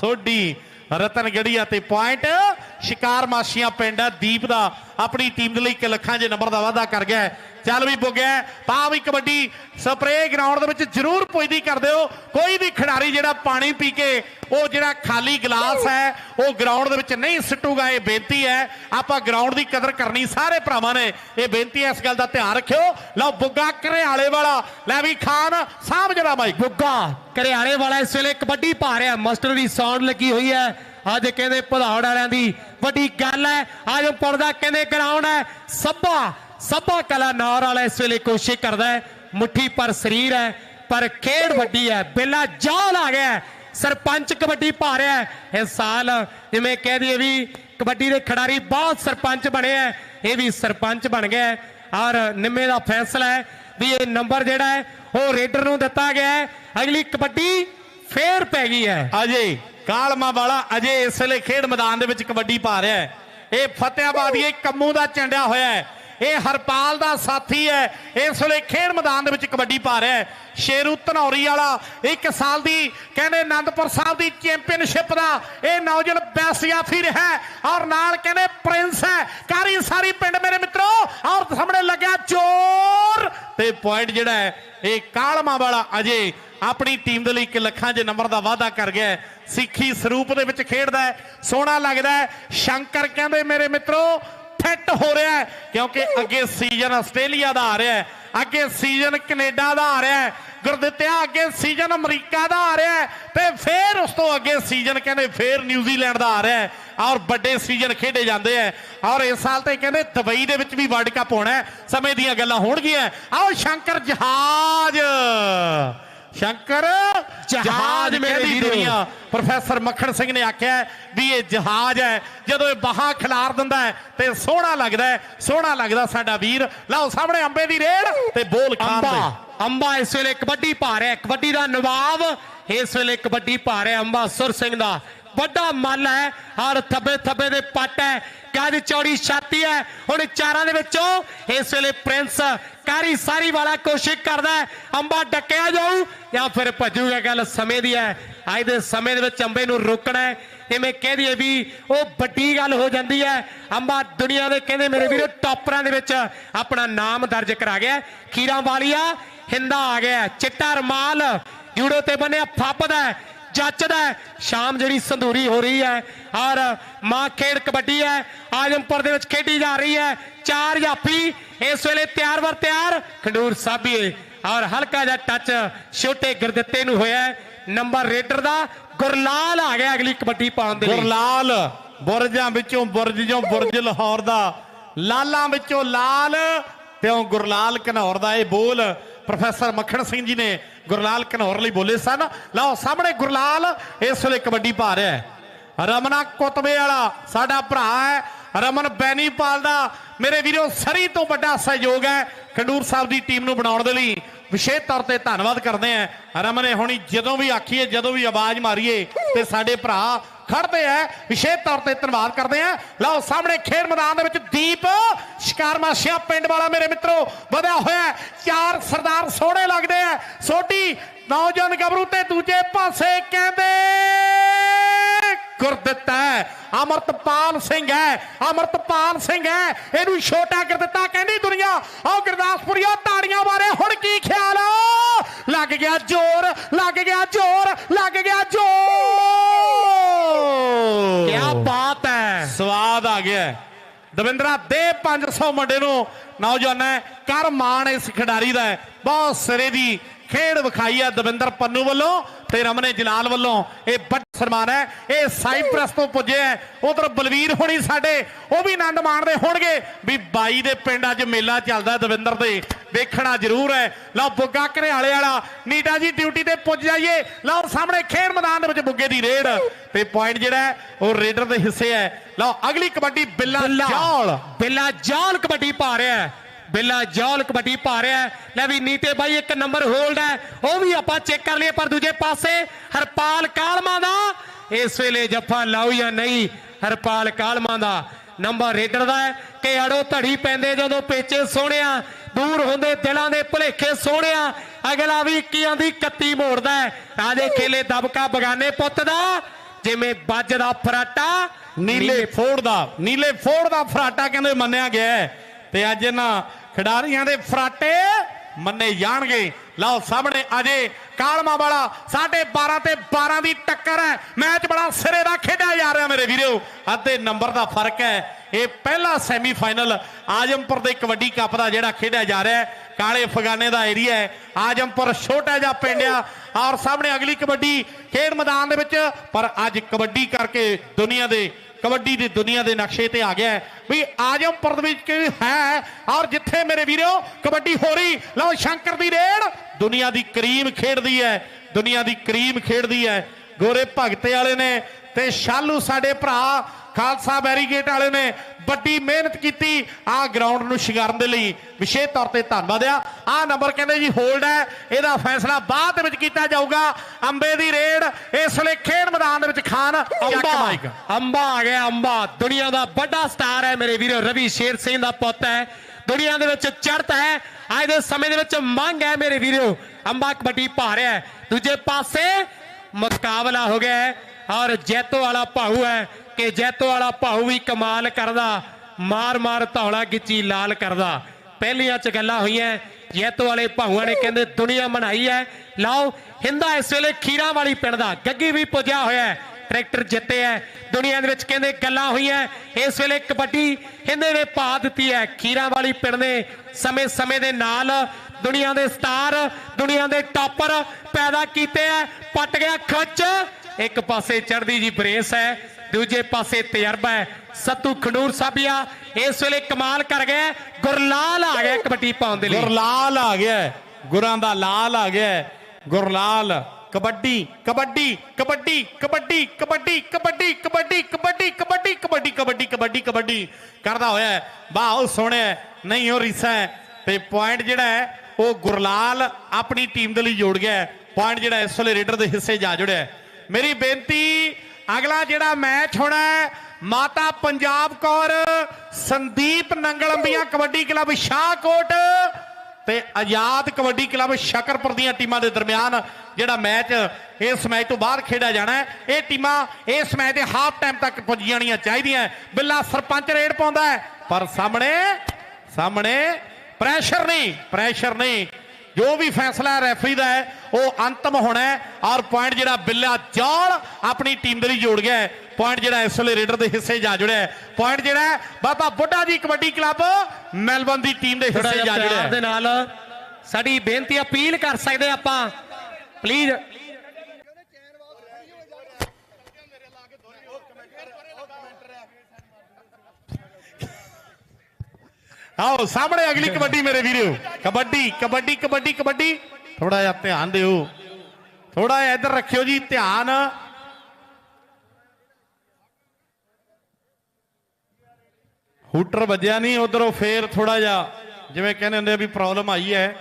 Speaker 1: ਸੋਢੀ ਰਤਨ ਗੜੀਆ ਤੇ ਪੁਆਇੰਟ ਸ਼ਿਕਾਰ ਮਾਸ਼ੀਆਂ ਪਿੰਡ ਹੈ, ਦੀਪ ਦਾ ਆਪਣੀ ਟੀਮ ਦੇ ਲਈ ਇੱਕ ਲੱਖਾਂ ਜੇ ਨੰਬਰ ਦਾ ਵਾਅਦਾ ਕਰ ਗਿਆ ਚੱਲ ਵੀ ਬੁੱਗਿਆ ਪਾ ਵੀ ਕਬੱਡੀ ਸਪਰੇਅ ਗਰਾਊਂਡ ਦੇ ਵਿੱਚ ਜ਼ਰੂਰ ਪੁੱਜਦੀ ਕਰ ਦਿਓ। ਕੋਈ ਵੀ ਖਿਡਾਰੀ ਜਿਹੜਾ ਪਾਣੀ ਪੀ ਕੇ ਉਹ ਜਿਹੜਾ ਖਾਲੀ ਗਲਾਸ ਹੈ, ਉਹ ਗਰਾਊਂਡ ਦੇ ਵਿੱਚ ਨਹੀਂ ਸਿੱਟੂਗਾ, ਇਹ ਬੇਨਤੀ ਹੈ। ਆਪਾਂ ਗਰਾਊਂਡ ਦੀ ਕਦਰ ਕਰਨੀ ਸਾਰੇ ਭਰਾਵਾਂ ਨੇ। ਇਹ ਬੇਨਤੀ ਹੈ, ਇਸ ਗੱਲ ਦਾ ਧਿਆਨ ਰੱਖਿਓ। ਲਓ, ਬੁੱਗਾ ਘਰਿਆਲੇ ਵਾਲਾ, ਲੈ ਵੀ ਖਾਨ ਸਾਹਬ ਜਰਾ ਮਾਈਕ।
Speaker 2: ਗੁੱਗਾ ਘਰਿਆਲੇ ਵਾਲਾ ਇਸ ਵੇਲੇ ਕਬੱਡੀ ਪਾ ਰਿਹਾ। ਮਾਸਟਰ ਦੀ ਸਾਊਂਡ ਲੱਗੀ ਹੋਈ ਹੈ। ਅੱਜ ਕਹਿੰਦੇ ਭਦੌੜ ਵਾਲਿਆਂ ਦੀ ਵੱਡੀ ਗੱਲ ਹੈ। ਅੱਜ ਪੜਦਾ ਕਹਿੰਦੇ ਗਰਾਊਂਡ ਹੈ। ਸੱਭਾ ਸੱਬਾ ਕਲਾ ਨੌਰ ਵਾਲਾ ਇਸ ਵੇਲੇ ਕੋਸ਼ਿਸ਼ ਕਰਦਾ ਹੈ। ਮੁੱਠੀ ਪਰ ਸਰੀਰ ਹੈ, ਪਰ ਖੇਡ ਵੱਡੀ ਹੈ। ਬੇਲਾ ਜਾਲ ਆ ਗਿਆ ਸਰਪੰਚ ਕਬੱਡੀ ਪਾ ਰਿਹਾ ਹੈ। ਇਸ ਸਾਲ ਜਿਵੇਂ ਕਹਿ ਦਈਏ ਵੀ ਕਬੱਡੀ ਦੇ ਖਿਡਾਰੀ ਬਹੁਤ ਸਰਪੰਚ ਬਣੇ ਹੈ। ਇਹ ਵੀ ਸਰਪੰਚ ਬਣ ਗਿਆ ਔਰ ਨਿੰਮੇ ਦਾ ਫੈਸਲਾ ਹੈ ਵੀ ਇਹ ਨੰਬਰ ਜਿਹੜਾ ਹੈ, ਉਹ ਰੇਡਰ ਨੂੰ ਦਿੱਤਾ ਗਿਆ ਹੈ। ਅਗਲੀ ਕਬੱਡੀ ਫੇਰ ਪੈ ਗਈ ਹੈ।
Speaker 1: ਅਜੇ ਕਾਲਮਾ ਵਾਲਾ ਅਜੇ ਇਸ ਵੇਲੇ ਖੇਡ ਮੈਦਾਨ ਦੇ ਵਿੱਚ ਕਬੱਡੀ ਪਾ ਰਿਹਾ ਹੈ। ਇਹ ਫਤਿਆਬਾਦੀਏ ਕੰਮੂ ਦਾ ਚੰਡਿਆ ਹੋਇਆ ਹੈ। ਇਹ ਹਰਪਾਲ ਦਾ ਸਾਥੀ ਹੈ। ਇਸ ਵੇਲੇ ਖੇਡ ਮੈਦਾਨ ਦੇ ਵਿੱਚ ਕਬੱਡੀ ਪਾ ਰਿਹਾ ਹੈ। ਸ਼ੇਰੂ ਧਨੌਰੀ ਵਾਲਾ ਇੱਕ ਸਾਲ ਦੀ ਕਹਿੰਦੇ ਆਨੰਦਪੁਰ ਸਾਹਿਬ ਦੀ ਚੈਂਪੀਅਨਸ਼ਿਪ ਦਾ ਇਹ ਨੌਜਵਾਨ ਬੈਸਟ ਰਿਹਾ ਔਰ ਨਾਲ ਕਹਿੰਦੇ ਪ੍ਰਿੰਸ ਹੈ। ਕਾਰੀ ਸਾਰੀ ਪਿੰਡ ਮੇਰੇ ਮਿੱਤਰੋ, ਔਰ ਸਾਹਮਣੇ ਲੱਗਿਆ ਚੋਰ। ਤੇ ਪੁਆਇੰਟ ਜਿਹੜਾ ਹੈ, ਇਹ ਕਾਲਮਾ ਵਾਲਾ ਅਜੇ ਆਪਣੀ ਟੀਮ ਦੇ ਲਈ ਇੱਕ ਲੱਖਾਂ ਦੇ ਨੰਬਰ ਦਾ ਵਾਅਦਾ ਕਰ ਗਿਆ ਸਿੱਖੀ ਸਰੂਪ ਦੇ ਵਿੱਚ ਖੇਡਦਾ ਹੈ। ਸੋਹਣਾ ਲੱਗਦਾ ਹੈ। ਸ਼ੰਕਰ ਕਹਿੰਦੇ ਮੇਰੇ ਮਿੱਤਰੋ ਫਿੱਟ ਹੋ ਰਿਹਾ ਕਿਉਂਕਿ ਅੱਗੇ ਸੀਜ਼ਨ ਆਸਟ੍ਰੇਲੀਆ ਦਾ ਆ ਰਿਹਾ ਅੱਗੇ ਸੀਜ਼ਨ ਕੈਨੇਡਾ ਦਾ ਆ ਰਿਹਾ ਗੁਰਦਿੱਤਿਆ ਅੱਗੇ ਸੀਜ਼ਨ ਅਮਰੀਕਾ ਦਾ ਆ ਰਿਹਾ ਤੇ ਫੇਰ ਉਸ ਤੋਂ ਅੱਗੇ ਸੀਜ਼ਨ ਕਹਿੰਦੇ ਫੇਰ ਨਿਊਜ਼ੀਲੈਂਡ ਦਾ ਆ ਰਿਹਾ ਔਰ ਵੱਡੇ ਸੀਜ਼ਨ ਖੇਡੇ ਜਾਂਦੇ ਆ ਔਰ ਇਸ ਸਾਲ ਤੇ ਕਹਿੰਦੇ ਦੁਬਈ ਦੇ ਵਿੱਚ ਵੀ ਵਰਲਡ ਕੱਪ ਹੋਣਾ ਸਮੇਂ ਦੀਆਂ ਗੱਲਾਂ ਹੋਣਗੀਆਂ ਆਓ ਸ਼ੰਕਰ ਜਹਾਜ਼! ਸ਼ੰਕਰ ਜਹਾਜ਼ ਮੇਰੇ ਦੁਨੀਆ ਪ੍ਰੋਫੈਸਰ ਮੱਖਣ ਸਿੰਘ ਨੇ ਆਖਿਆ ਹੈ ਵੀ ਇਹ ਜਹਾਜ਼ ਹੈ। ਜਦੋਂ ਇਹ ਬਾਹਾਂ ਖਿਲਾਰ ਦਿੰਦਾ ਹੈ ਤੇ ਸੋਹਣਾ ਲੱਗਦਾ ਹੈ। ਸੋਹਣਾ ਲੱਗਦਾ ਸਾਡਾ ਵੀਰ। ਲਓ ਸਾਹਮਣੇ ਅੰਬੇ ਦੀ ਰੇੜ ਤੇ ਬੋਲ ਖਾਨ
Speaker 2: ਅੰਬਾ ਅੰਬਾ ਇਸ ਵੇਲੇ ਕਬੱਡੀ ਰਿਹਾ ਹੈ। ਕਬੱਡੀ ਦਾ ਨਵਾਬ ਇਸ ਵੇਲੇ ਕਬੱਡੀ ਪਾ ਰਿਹਾ ਅੰਬਾ ਸੁਰ ਸਿੰਘ ਦਾ। ਵੱਡਾ ਮੱਲ ਹੈ ਔਰ ਥੱਬੇ ਥੱਬੇ ਦੇ ਪੱਟ ਹੈ। ਗੱਜ ਚੌੜੀ ਛਾਤੀ ਹੈ। ਹੁਣ ਚਾਰਾਂ ਦੇ ਵਿੱਚੋਂ ਇਸ ਵੇਲੇ ਪ੍ਰਿੰਸ ਕਾਰੀ ਸਾਰੀ ਵਾਲਾ ਕੋਸ਼ਿਸ਼ ਕਰਦਾ ਅੰਬਾ ਡੱਕਿਆ ਜਾਊ ਜਾਂ ਫਿਰ ਭੱਜੂਗਾ, ਗੱਲ ਸਮੇਂ ਦੀ ਹੈ। ਅੱਜ ਦੇ ਸਮੇਂ ਦੇ ਵਿੱਚ ਅੰਬੇ ਨੂੰ ਰੋਕਣਾ ਹੈ। ਜਿਵੇਂ ਕਹਿ ਦਈਏ ਵੀ ਉਹ ਵੱਡੀ ਗੱਲ ਹੋ ਜਾਂਦੀ ਹੈ। ਅੰਬਾ ਦੁਨੀਆ ਦੇ ਕਹਿੰਦੇ ਮੇਰੇ ਵੀਰੋ ਟਾਪਰਾਂ ਦੇ ਵਿੱਚ ਆਪਣਾ ਨਾਮ ਦਰਜ ਕਰਾ ਗਿਆ ਖੀਰਾਂ ਵਾਲੀਆ, ਹਿੰਦਾ ਆ ਗਿਆ ਚਿੱਟਾ ਰਮਾਲ ਜੂੜੋ ਤੇ ਬੰਨਿਆ ਫੱਬਦਾ ਹੈ, ਸ਼ਾਮ ਜਿਹੜੀ ਸੰਧੂਰੀ ਹੋ ਰਹੀ ਹੈ ਔਰ ਮਾਂ ਖੇਡ ਕਬੱਡੀ ਹੈ ਆਜਮਪੁਰ ਦੇ ਵਿੱਚ ਖੇਡੀ ਜਾ ਰਹੀ ਹੈ ਚਾਰ ਜਾਫੀ ਇਸ ਵੇਲੇ ਤਿਆਰ ਵਰ ਤਿਆਰ ਖੰਡੂਰ ਸਾਬੀਏ ਔਰ ਹਲਕਾ ਜਿਹਾ ਟੱਚ ਛੋਟੇ ਗੁਰਦਿੱਤੇ ਨੂੰ ਹੋਇਆ ਨੰਬਰ ਰੇਡਰ ਦਾ ਗੁਰਲਾਲ ਆ ਗਿਆ ਅਗਲੀ ਕਬੱਡੀ ਪਾਉਣ ਦੇ ਲਈ।
Speaker 1: ਗੁਰਲਾਲ ਬੁਰਜਾਂ ਵਿੱਚੋਂ ਬੁਰਜ ਜੋ ਬੁਰਜ ਲਾਹੌਰ ਦਾ ਲਾਲਾਂ ਵਿੱਚੋਂ ਲਾਲ ਤਿਉ ਗੁਰਲਾਲ ਘਨੌਰ ਦਾ ਇਹ ਬੋਲ ਪ੍ਰੋਫੈਸਰ ਮੱਖਣ ਸਿੰਘ ਜੀ ਨੇ ਗੁਰਲਾਲ ਘਨੌਰ ਲਈ ਬੋਲੇ ਸਨ। ਲਓ, ਸਾਹਮਣੇ ਗੁਰਲਾਲ ਇਸ ਵੇਲੇ ਕਬੱਡੀ ਪਾ ਰਿਹਾ ਹੈ। ਰਮਨਾ ਕੁਤਬੇ ਵਾਲਾ ਸਾਡਾ ਭਰਾ ਹੈ। ਰਮਨ ਬੈਨੀਪਾਲ ਦਾ ਮੇਰੇ ਵੀਰੋ ਸਰੀ ਤੋਂ ਵੱਡਾ ਸਹਿਯੋਗ ਹੈ ਖੰਡੂਰ ਸਾਹਿਬ ਦੀ ਟੀਮ ਨੂੰ ਬਣਾਉਣ ਦੇ ਲਈ। ਵਿਸ਼ੇਸ਼ ਤੌਰ ਤੇ ਧੰਨਵਾਦ ਕਰਦੇ ਆ ਰਮਨ ਨੇ ਹੁਣੀ ਜਦੋਂ ਵੀ ਆਖੀਏ, ਜਦੋਂ ਵੀ ਆਵਾਜ਼ ਮਾਰੀਏ ਤੇ ਸਾਡੇ ਭਰਾ ਖੜਦੇ ਆ। ਵਿਸ਼ੇਸ਼ ਤੌਰ ਤੇ ਧੰਨਵਾਦ ਕਰਦੇ ਆ। ਲਓ, ਸਾਹਮਣੇ ਖੇਡ ਮੈਦਾਨ ਦੇ ਵਿੱਚ ਦੀਪ ਸ਼ਿਕਾਰਮਾਸ਼ੀਆ ਪਿੰਡ ਵਾਲਾ ਮੇਰੇ ਮਿੱਤਰੋ, ਵਧਿਆ ਹੋਇਆ ਚਾਰ ਸਰਦਾਰ ਸੋਹਣੇ ਲੱਗਦੇ ਆ। ਸੋਢੀ ਨੌਜਵਾਨ ਗਬਰੂ ਤੇ ਦੂਜੇ ਪਾਸੇ ਕਹਿੰਦੇ, ਗੁਰਦਿੱਤਾ ਹੈ। ਅਮਰਤਪਾਲ ਸਿੰਘ ਹੈ। ਅਮਰਤਪਾਲ ਸਿੰਘ ਹੈ। ਇਹਨੂੰ ਛੋਟਾ ਕਰ ਦਿੱਤਾ ਕਹਿੰਦੀ ਦੁਨੀਆ। ਆਓ ਗੁਰਦਾਸਪੁਰੀਓ ਤਾੜੀਆਂ ਬਾਰੇ ਹੁਣ ਕੀ ਖਿਆਲ ਲੱਗ ਗਿਆ ਜ਼ੋਰ, ਲੱਗ ਗਿਆ ਜ਼ੋਰ, ਲੱਗ ਗਿਆ ਜ਼ੋਰ
Speaker 2: ਕੀ ਬਾਤ ਹੈ
Speaker 1: ਸਵਾਦ ਆ ਗਿਆ ਹੈ। ਦਵਿੰਦਰਾ, ਦੇ 500 ਮੁੰਡੇ ਨੂੰ ਨੌਜਵਾਨਾਂ ਕਰ ਮਾਣ ਇਸ ਖਿਡਾਰੀ ਦਾ ਬਹੁਤ ਸਿਰੇ ਦੀ ਖੇਡ ਵਿਖਾਈ ਹੈ ਦਵਿੰਦਰ ਪੰਨੂ ਵੱਲੋਂ ਤੇ ਰਮਨੇ ਜਲਾਲ ਵੱਲੋਂ ਇਹ ਵੱਡਾ ਸਨਮਾਨ ਹੈ। ਇਹ ਸਾਈਪ੍ਰਸ ਤੋਂ ਪੁੱਜੇ ਹੈ। ਉਧਰ ਬਲਵੀਰ ਹੋਣੀ ਸਾਡੇ ਉਹ ਵੀ ਆਨੰਦ ਮਾਣਦੇ ਹੋਣਗੇ ਵੀ ਬਾਈ ਦੇ ਪਿੰਡ ਅੱਜ ਮੇਲਾ ਚੱਲਦਾ ਦਵਿੰਦਰ ਦੇ। ਵੇਖਣਾ ਜ਼ਰੂਰ ਹੈ। ਲਓ ਬੁੱਗਾ ਘਰਿਆਲੇ ਵਾਲਾ ਨੀਟਾ ਜੀ ਡਿਊਟੀ ਤੇ ਪੁੱਜ ਜਾਈਏ। ਲਓ ਸਾਹਮਣੇ ਖੇਡ ਮੈਦਾਨ ਦੇ ਵਿੱਚ ਬੁੱਗੇ ਦੀ ਰੇਡ। ਤੇ ਪੁਆਇੰਟ ਜਿਹੜਾ ਉਹ ਰੇਡਰ ਦੇ ਹਿੱਸੇ ਹੈ। ਲਓ ਅਗਲੀ ਕਬੱਡੀ ਬਿੱਲਾ
Speaker 2: ਬਿੱਲਾ।
Speaker 1: ਜੌਲ।
Speaker 2: ਬਿੱਲਾ ਜੌਲ ਕਬੱਡੀ ਪਾ ਰਿਹਾ ਹੈ। ਬਿੱਲਾ ਜੌਲ ਕਬੱਡੀ ਪਾ ਰਿਹਾ ਲੈ ਵੀ ਨੀਤੇ ਬਾਈ ਇੱਕ ਨੰਬਰ ਹੋਲਡ ਹੈ। ਉਹ ਵੀ ਆਪਾਂ ਚੈੱਕ ਕਰ ਲਈਏ ਪਰ ਦੂਜੇ ਪਾਸੇ ਹਰਪਾਲ ਕਾਲਮਾ ਦਾ। ਇਸ ਵੇਲੇ ਜੱਫਾ ਲਾਉ ਜਾਂ ਨਹੀਂ ਹਰਪਾਲ ਕਾਲਮਾ ਦਾ ਨੰਬਰ ਰੇਡਰ ਦਾ ਹੈ। ਕਿ ਅੜੋ ਧੜੀ ਪੈਂਦੇ ਜਦੋਂ ਪੇਚੇ ਸੋਹਣਿਆ ਦੂਰ ਹੁੰਦੇ ਦਿਲਾਂ ਦੇ ਭੁਲੇਖੇ ਸੋਹਣਿਆ। ਅਗਲਾ ਵੀ ਇੱਕੀਆਂ ਦੀ ਕੱਤੀ ਮੋੜਦਾ ਹੈ। ਰਾਜੇ ਖੇਲੇ ਦਬਕਾ ਬਗਾਨੇ ਪੁੱਤ ਦਾ ਜਿਵੇਂ ਵੱਜਦਾ ਫਰਾਟਾ
Speaker 1: ਨੀਲੇ ਫੋੜ ਦਾ ਨੀਲੇ ਫੋੜ ਦਾ ਫਰਾਟਾ ਕਹਿੰਦੇ ਮੰਨਿਆ ਗਿਆ ਹੈ। ਤੇ ਅੱਜ ਇਹਨਾਂ ਖਿਡਾਰੀਆਂ ਦੇ ਫਰਾਟੇ ਮੰਨੇ ਜਾਣਗੇ। ਲਓ ਸਾਹਮਣੇ ਅਜੇ ਕਾਲਮਾ ਵਾਲਾ 12.5 ਤੇ 12 ਦੀ ਟੱਕਰ ਹੈ। ਮੈਚ ਬੜਾ ਸਿਰੇ ਦਾ ਖੇਡਿਆ ਜਾ ਰਿਹਾ ਮੇਰੇ ਵੀਰੋ। ਅੱਧੇ ਨੰਬਰ ਦਾ ਫ਼ਰਕ ਹੈ। ਇਹ ਪਹਿਲਾ ਸੈਮੀਫਾਈਨਲ ਆਜਮਪੁਰ ਦੇ ਕਬੱਡੀ ਕੱਪ ਦਾ ਜਿਹੜਾ ਖੇਡਿਆ ਜਾ ਰਿਹਾ ਹੈ। ਕਾਲੇ ਫਗਾਨੇ ਦਾ ਏਰੀਆ ਹੈ। ਆਜਮਪੁਰ ਛੋਟਾ ਜਿਹਾ ਪਿੰਡ ਆ ਔਰ ਸਾਹਮਣੇ ਅਗਲੀ ਕਬੱਡੀ ਖੇਡ ਮੈਦਾਨ ਦੇ ਵਿੱਚ। ਪਰ ਅੱਜ ਕਬੱਡੀ ਕਰਕੇ ਦੁਨੀਆ ਦੇ ਕਬੱਡੀ ਦੀ ਦੁਨੀਆ ਦੇ ਨਕਸ਼ੇ ਤੇ ਆ ਗਿਆ ਹੈ। ਵੀ ਆਜਮਪੁਰ ਦੇ ਵਿੱਚ ਕੀ ਹੈ ਔਰ ਜਿੱਥੇ ਮੇਰੇ ਵੀਰੋ ਕਬੱਡੀ ਹੋ ਰਹੀ, ਲਓ ਸ਼ੰਕਰ ਦੀ ਰੇਡ। ਦੁਨੀਆ ਦੀ ਕਰੀਮ ਖੇਡਦੀ ਹੈ, ਦੁਨੀਆ ਦੀ ਕਰੀਮ ਖੇਡਦੀ ਹੈ। ਗੋਰੇ ਭਗਤੇ ਵਾਲੇ ਨੇ ਤੇ ਸ਼ਾਲੂ ਸਾਡੇ ਭਰਾ ਖਾਲਸਾ ਬੈਰੀਗੇਟ ਵਾਲੇ ਨੇ ਵੱਡੀ ਮਿਹਨਤ ਕੀਤੀ ਆ ਗਰਾਊਂਡ ਨੂੰ ਸ਼ਿੰਗਾਰਨ ਦੇ ਲਈ ਵਿਸ਼ੇਸ਼ ਤੌਰ ਤੇ ਧੰਨਵਾਦ ਆ। ਆ ਨੰਬਰ ਕਹਿੰਦੇ ਜੀ ਹੋਲਡ ਹੈ। ਇਹਦਾ ਫੈਸਲਾ ਬਾਅਦ ਦੇ ਵਿੱਚ ਕੀਤਾ ਜਾਊਗਾ। ਅੰਬੇ ਦੀ ਰੇਡ, ਇਸ ਵੇਲੇ ਖੇਡ ਮੈਦਾਨ ਦੇ ਵਿੱਚ ਖਾਨ
Speaker 2: ਅੰਬਾ। ਅੰਬਾ ਆ ਗਿਆ, ਅੰਬਾ। ਦੁਨੀਆ ਦਾ ਵੱਡਾ ਸਟਾਰ ਹੈ ਮੇਰੇ ਵੀਰੋ, ਰਵੀ ਸ਼ੇਰ ਸਿੰਘ ਦਾ ਪੁੱਤ ਹੈ। ਦੁਨੀਆ ਦੇ ਵਿੱਚ ਚੜਤ ਹੈ। ਅੱਜ ਦੇ ਸਮੇਂ ਦੇ ਵਿੱਚ ਮੰਗ ਹੈ ਮੇਰੇ ਵੀਰੋ। ਅੰਬਾ ਕਬੱਡੀ ਭਾਰਿਆ ਹੈ। ਦੂਜੇ ਪਾਸੇ ਮੁਕਾਬਲਾ ਹੋ ਗਿਆ ਹੈ ਔਰ ਜੈਤੋ ਵਾਲਾ ਭਾਊ ਹੈ। ਕਿ ਜੈਤੋ ਵਾਲਾ ਭਾਊ ਵੀ ਕਮਾਲ ਕਰਦਾ, ਮਾਰ ਮਾਰ ਧੌਲਾ ਗਿੱਚੀ ਲਾਲ ਕਰਦਾ। ਪਹਿਲੀਆਂ ਚ ਗੱਲਾਂ ਹੋਈਆਂ, ਜੈਤੋ ਵਾਲੇ ਭਾਊਆਂ ਨੇ ਕਹਿੰਦੇ, ਦੁਨੀਆ ਮਨਾਈ ਹੈ ਲਓ, ਹਿੰਦਾ ਇਸ ਵੇਲੇ ਖੀਰਾ ਵਾਲੀ ਪਿੰਡ ਦਾ, ਗੱਗੀ ਵੀ ਪੁੱਜਿਆ ਹੋਇਆ ਟਰੈਕਟਰ ਜਿੱਤੇ ਹੈ ਦੁਨੀਆ ਦੇ ਵਿੱਚ ਕਹਿੰਦੇ ਗੱਲਾਂ ਹੋਈਆਂ, ਇਸ ਵੇਲੇ ਕਬੱਡੀ ਹਿੰਦੇ ਨੇ ਪਾ ਦਿੱਤੀ ਹੈ ਖੀਰਾ ਵਾਲੀ ਪਿੰਡ ਨੇ ਸਮੇਂ ਸਮੇਂ ਦੇ ਨਾਲ ਦੁਨੀਆ ਦੇ ਸਟਾਰ, ਦੁਨੀਆ ਦੇ ਟਾਪਰ ਪੈਦਾ ਕੀਤੇ ਹੈ ਪਟ ਗਿਆ ਖੱਚ ਇੱਕ ਪਾਸੇ ਚੜਦੀ ਜੀ ਬਰੇਸ ਹੈ ਦੂਜੇ ਪਾਸੇ ਤਜਰਬਾ ਹੈ ਸੱਤੂ ਖਡੂਰ ਸਾਬੀਆ ਇਸ ਵੇਲੇ ਕਮਾਲ ਕਰ ਗਿਆ ਗੁਰਲਾਲ ਆ ਗਿਆ ਕਬੱਡੀ ਪਾਉਣ ਦੇ ਲਈ
Speaker 1: ਗੁਰਲਾਲ ਆ ਗਿਆ ਗੁਰਾਂ ਦਾ ਲਾਲ ਆ ਗਿਆ ਗੁਰਲਾਲ ਕਬੱਡੀ ਕਬੱਡੀ ਕਬੱਡੀ ਕਬੱਡੀ ਕਬੱਡੀ ਕਬੱਡੀ ਕਬੱਡੀ ਕਬੱਡੀ ਕਬੱਡੀ ਕਬੱਡੀ ਕਬੱਡੀ ਕਬੱਡੀ ਕਬੱਡੀ ਕਰਦਾ ਹੋਇਆ ਵਾਹ ਉਹ ਸੋਹਣਿਆ ਨਹੀਂ ਉਹ ਰੀਸਾ ਹੈ ਤੇ ਪੁਆਇੰਟ ਜਿਹੜਾ ਹੈ ਉਹ ਗੁਰਲਾਲ ਆਪਣੀ ਟੀਮ ਦੇ ਲਈ ਜੋੜ ਗਿਆ ਪੁਆਇੰਟ ਜਿਹੜਾ ਇਸ ਵੇਲੇ ਰੇਡਰ ਦੇ ਹਿੱਸੇ ਜਾ ਜੁੜਿਆ ਮੇਰੀ ਬੇਨਤੀ ਅਗਲਾ ਜਿਹੜਾ ਮੈਚ ਹੋਣਾ ਹੈ, ਮਾਤਾ ਪੰਜਾਬ ਕੌਰ, ਸੰਦੀਪ ਨੰਗਲੰਬੀਆਂ ਕਬੱਡੀ ਕਲੱਬ ਸ਼ਾਹਕੋਟ ਤੇ ਆਜ਼ਾਦ ਕਬੱਡੀ ਕਲੱਬ ਸ਼ਕਰਪੁਰ ਦੀਆਂ ਟੀਮਾਂ ਦੇ ਦਰਮਿਆਨ ਜਿਹੜਾ ਮੈਚ ਇਸ ਮੈਚ ਤੋਂ ਬਾਅਦ ਖੇਡਿਆ ਜਾਣਾ ਹੈ। ਇਹ ਟੀਮਾਂ ਇਸ ਮੈਚ ਦੇ ਹਾਫ ਟਾਈਮ ਤੱਕ ਪੁੱਜ ਜਾਣੀਆਂ ਚਾਹੀਦੀਆਂ ਬਿੱਲਾ ਸਰਪੰਚ ਰੇਡ ਪਾਉਂਦਾ ਹੈ, ਪਰ ਸਾਹਮਣੇ ਸਾਹਮਣੇ ਪ੍ਰੈਸ਼ਰ ਨਹੀਂ ਪ੍ਰੈਸ਼ਰ ਨਹੀਂ। ਜੋ ਵੀ ਫੈਸਲਾ ਰੈਫਰੀ ਦਾ ਹੈ ਉਹ ਅੰਤਮ ਹੋਣਾ ਹੈ ਔਰ ਪੁਆਇੰਟ ਜਿਹੜਾ ਬਿੱਲਾ ਜੌਲ ਆਪਣੀ ਟੀਮ ਦੇ ਲਈ ਜੋੜ ਗਿਆ ਹੈ। ਪੁਆਇੰਟ ਜਿਹੜਾ ਇਸ ਵੇਲੇ ਰੇਡਰ ਦੇ ਹਿੱਸੇ ਜਾ ਜੁੜਿਆ ਹੈ। ਪੁਆਇੰਟ ਜਿਹੜਾ ਬਾਬਾ ਬੁੱਢਾ ਜੀ ਕਬੱਡੀ ਕਲੱਬ ਮੈਲਬਨ ਦੀ ਟੀਮ ਦੇ ਹਿੱਸੇ ਜਾ ਜੁੜਿਆ ਹੈ।
Speaker 2: ਦੇ ਨਾਲ ਸਾਡੀ ਬੇਨਤੀ ਅਪੀਲ ਕਰ ਸਕਦੇ ਆਪਾਂ। ਪਲੀਜ਼
Speaker 1: ਆਓ, ਸਾਹਮਣੇ ਅਗਲੀ ਕਬੱਡੀ ਮੇਰੇ ਵੀਰੋ। ਕਬੱਡੀ ਕਬੱਡੀ ਕਬੱਡੀ ਕਬੱਡੀ। ਥੋੜਾ ਜਿਹਾ ਧਿਆਨ ਦਿਓ। ਥੋੜਾ ਜਿਹਾ ਇੱਧਰ ਰੱਖਿਓ ਜੀ, ਧਿਆਨ। ਹੂਟਰ ਵੱਜਿਆ ਨਹੀਂ, ਉਧਰੋਂ ਫੇਰ ਥੋੜਾ ਜਿਹਾ, ਜਿਵੇਂ ਕਹਿੰਦੇ ਹੁੰਦੇ ਆ ਵੀ ਪ੍ਰੋਬਲਮ ਆਈ ਹੈ।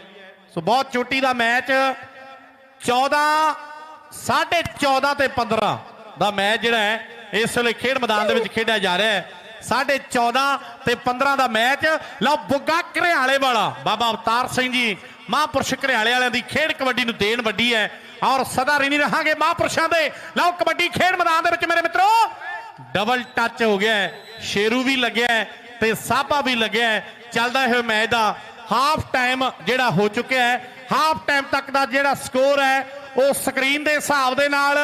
Speaker 1: ਸੋ ਬਹੁਤ ਚੋਟੀ ਦਾ ਮੈਚ 14 14.5 ਤੇ 15 ਦਾ ਮੈਚ ਜਿਹੜਾ ਹੈ, ਇਸ ਵੇਲੇ ਖੇਡ ਮੈਦਾਨ ਦੇ ਵਿੱਚ ਖੇਡਿਆ ਜਾ ਰਿਹਾ ਹੈ। 14.5 ਤੇ 15 ਦਾ ਮੈਚ। ਲਓ ਬੁੱਗਾ ਘਰਿਆਲੇ ਵਾਲਾ। ਬਾਬਾ ਅਵਤਾਰ ਸਿੰਘ ਜੀ, ਮਹਾਂਪੁਰਸ਼ ਘਰਿਆਲੇ ਵਾਲਿਆਂ ਦੀ ਖੇਡ ਕਬੱਡੀ ਨੂੰ ਦੇਣ ਵੱਡੀ ਹੈ ਔਰ ਸਦਾ ਰਿਣੀ ਰਹਾਂਗੇ ਮਹਾਂਪੁਰਸ਼ਾਂ ਦੇ। ਲਓ ਕਬੱਡੀ ਖੇਡ ਮੈਦਾਨ ਦੇ ਵਿੱਚ ਮੇਰੇ ਮਿੱਤਰੋ ਡਬਲ ਟੱਚ ਹੋ ਗਿਆ ਸ਼ੇਰੂ ਵੀ ਲੱਗਿਆ ਹੈ ਤੇ ਸਾਬਾ ਵੀ ਲੱਗਿਆ ਚੱਲਦਾ ਹੋਇਆ ਮੈਚ ਦਾ ਹਾਫ ਟਾਈਮ ਜਿਹੜਾ ਹੋ ਚੁੱਕਿਆ ਹੈ। ਹਾਫ ਟਾਈਮ ਤੱਕ ਦਾ ਜਿਹੜਾ ਸਕੋਰ ਹੈ, ਉਹ ਸਕਰੀਨ ਦੇ ਹਿਸਾਬ ਦੇ ਨਾਲ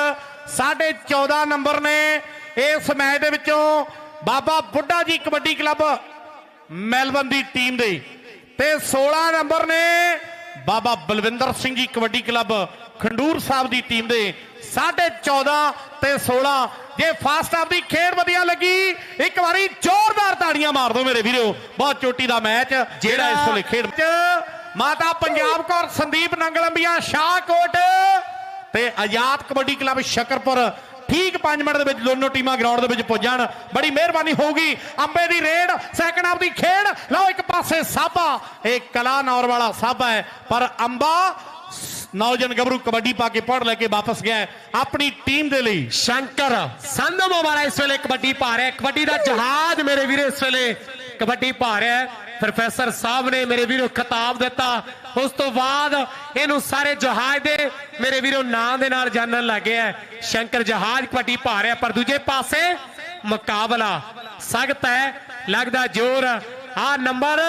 Speaker 1: 14.5 ਨੰਬਰ ਨੇ। ਇਸ ਮੈਚ ਦੇ ਵਿੱਚੋਂ ਬਾਬਾ ਬੁੱਢਾ ਜੀ ਕਬੱਡੀ ਕਲੱਬ ਮੈਲਬਨ ਦੀ ਟੀਮ ਦੇ। ਤੇ 16 ਨੰਬਰ ਨੇ ਬਾਬਾ ਬਲਵਿੰਦਰ ਸਿੰਘ ਜੀ ਕਬੱਡੀ ਕਲੱਬ ਖੰਡੂਰ ਸਾਹਿਬ ਦੀ ਟੀਮ ਦੇ। 14.5 ਤੇ 16 ਜੇ ਫਾਸਟ ਹਾਫ ਦੀ ਖੇਡ ਵਧੀਆ ਲੱਗੀ, ਇੱਕ ਵਾਰੀ ਜ਼ੋਰਦਾਰ ਤਾੜੀਆਂ ਮਾਰ ਦਿਓ ਮੇਰੇ ਵੀਰੋ। ਬਹੁਤ ਚੋਟੀ ਦਾ ਮੈਚ, ਜਿਹੜਾ ਇਸ ਵੇਲੇ ਖੇਡ ਚ ਮਾਤਾ ਪੰਜਾਬ ਕੌਰ, ਸੰਦੀਪ ਨੰਗਲੰਬੀਆਂ, ਸ਼ਾਹਕੋਟ ਤੇ ਆਜ਼ਾਦ ਕਬੱਡੀ ਕਲੱਬ ਸ਼ਕਰਪੁਰ ਠੀਕ 5 ਮਿੰਟ ਦੇ ਵਿੱਚ ਦੋਨੋਂ ਟੀਮਾਂ ਗਰਾਊਂਡ ਦੇ ਵਿੱਚ ਪੁੱਜਣ। ਬੜੀ ਮਿਹਰਬਾਨੀ ਹੋਊਗੀ। ਅੰਬੇ ਦੀ ਰੇਡ ਸੈਕੰਡ ਹਾਫ ਦੀ ਖੇਡ। ਲਓ ਇੱਕ ਪਾਸੇ ਸਾਬਾ। ਇਹ ਕਲਾ ਨੌਰ ਵਾਲਾ ਸਾਬਾ ਹੈ। ਪਰ ਅੰਬਾ ਸ- ਨੌਜਵਾਨ ਗੱਭਰੂ ਕਬੱਡੀ ਪਾ ਕੇ ਪੜ ਲੈ ਕੇ ਵਾਪਸ ਗਿਆ ਆਪਣੀ ਟੀਮ ਦੇ ਲਈ
Speaker 2: ਸ਼ੰਕਰ ਸੰਧਮੋ ਵਾਲਾ ਇਸ ਵੇਲੇ ਕਬੱਡੀ ਪਾ ਰਿਹਾ ਕਬੱਡੀ ਦਾ ਜਹਾਜ਼ ਮੇਰੇ ਵੀਰੇ ਇਸ ਵੇਲੇ ਕਬੱਡੀ ਪਾ ਰਿਹਾ ਪ੍ਰੋਫੈਸਰ ਸਾਹਿਬ ਨੇ ਮੇਰੇ ਵੀਰੋ ਖਿਤਾਬ ਦਿੱਤਾ। ਉਸ ਤੋਂ ਬਾਅਦ ਇਹਨੂੰ ਸਾਰੇ ਜਹਾਜ਼ ਦੇ ਮੇਰੇ ਵੀਰੋ ਨਾਂ ਦੇ ਨਾਲ ਜਾਣਨ ਲੱਗੇ ਸ਼ੰਕਰ ਜਹਾਜ਼ ਕਬੱਡੀ ਪਾ ਪਰ ਦੂਜੇ ਪਾਸੇ ਮੁਕਾਬਲਾ ਸਖਤ ਹੈ, ਲੱਗਦਾ ਜ਼ੋਰ। ਆ ਨੰਬਰ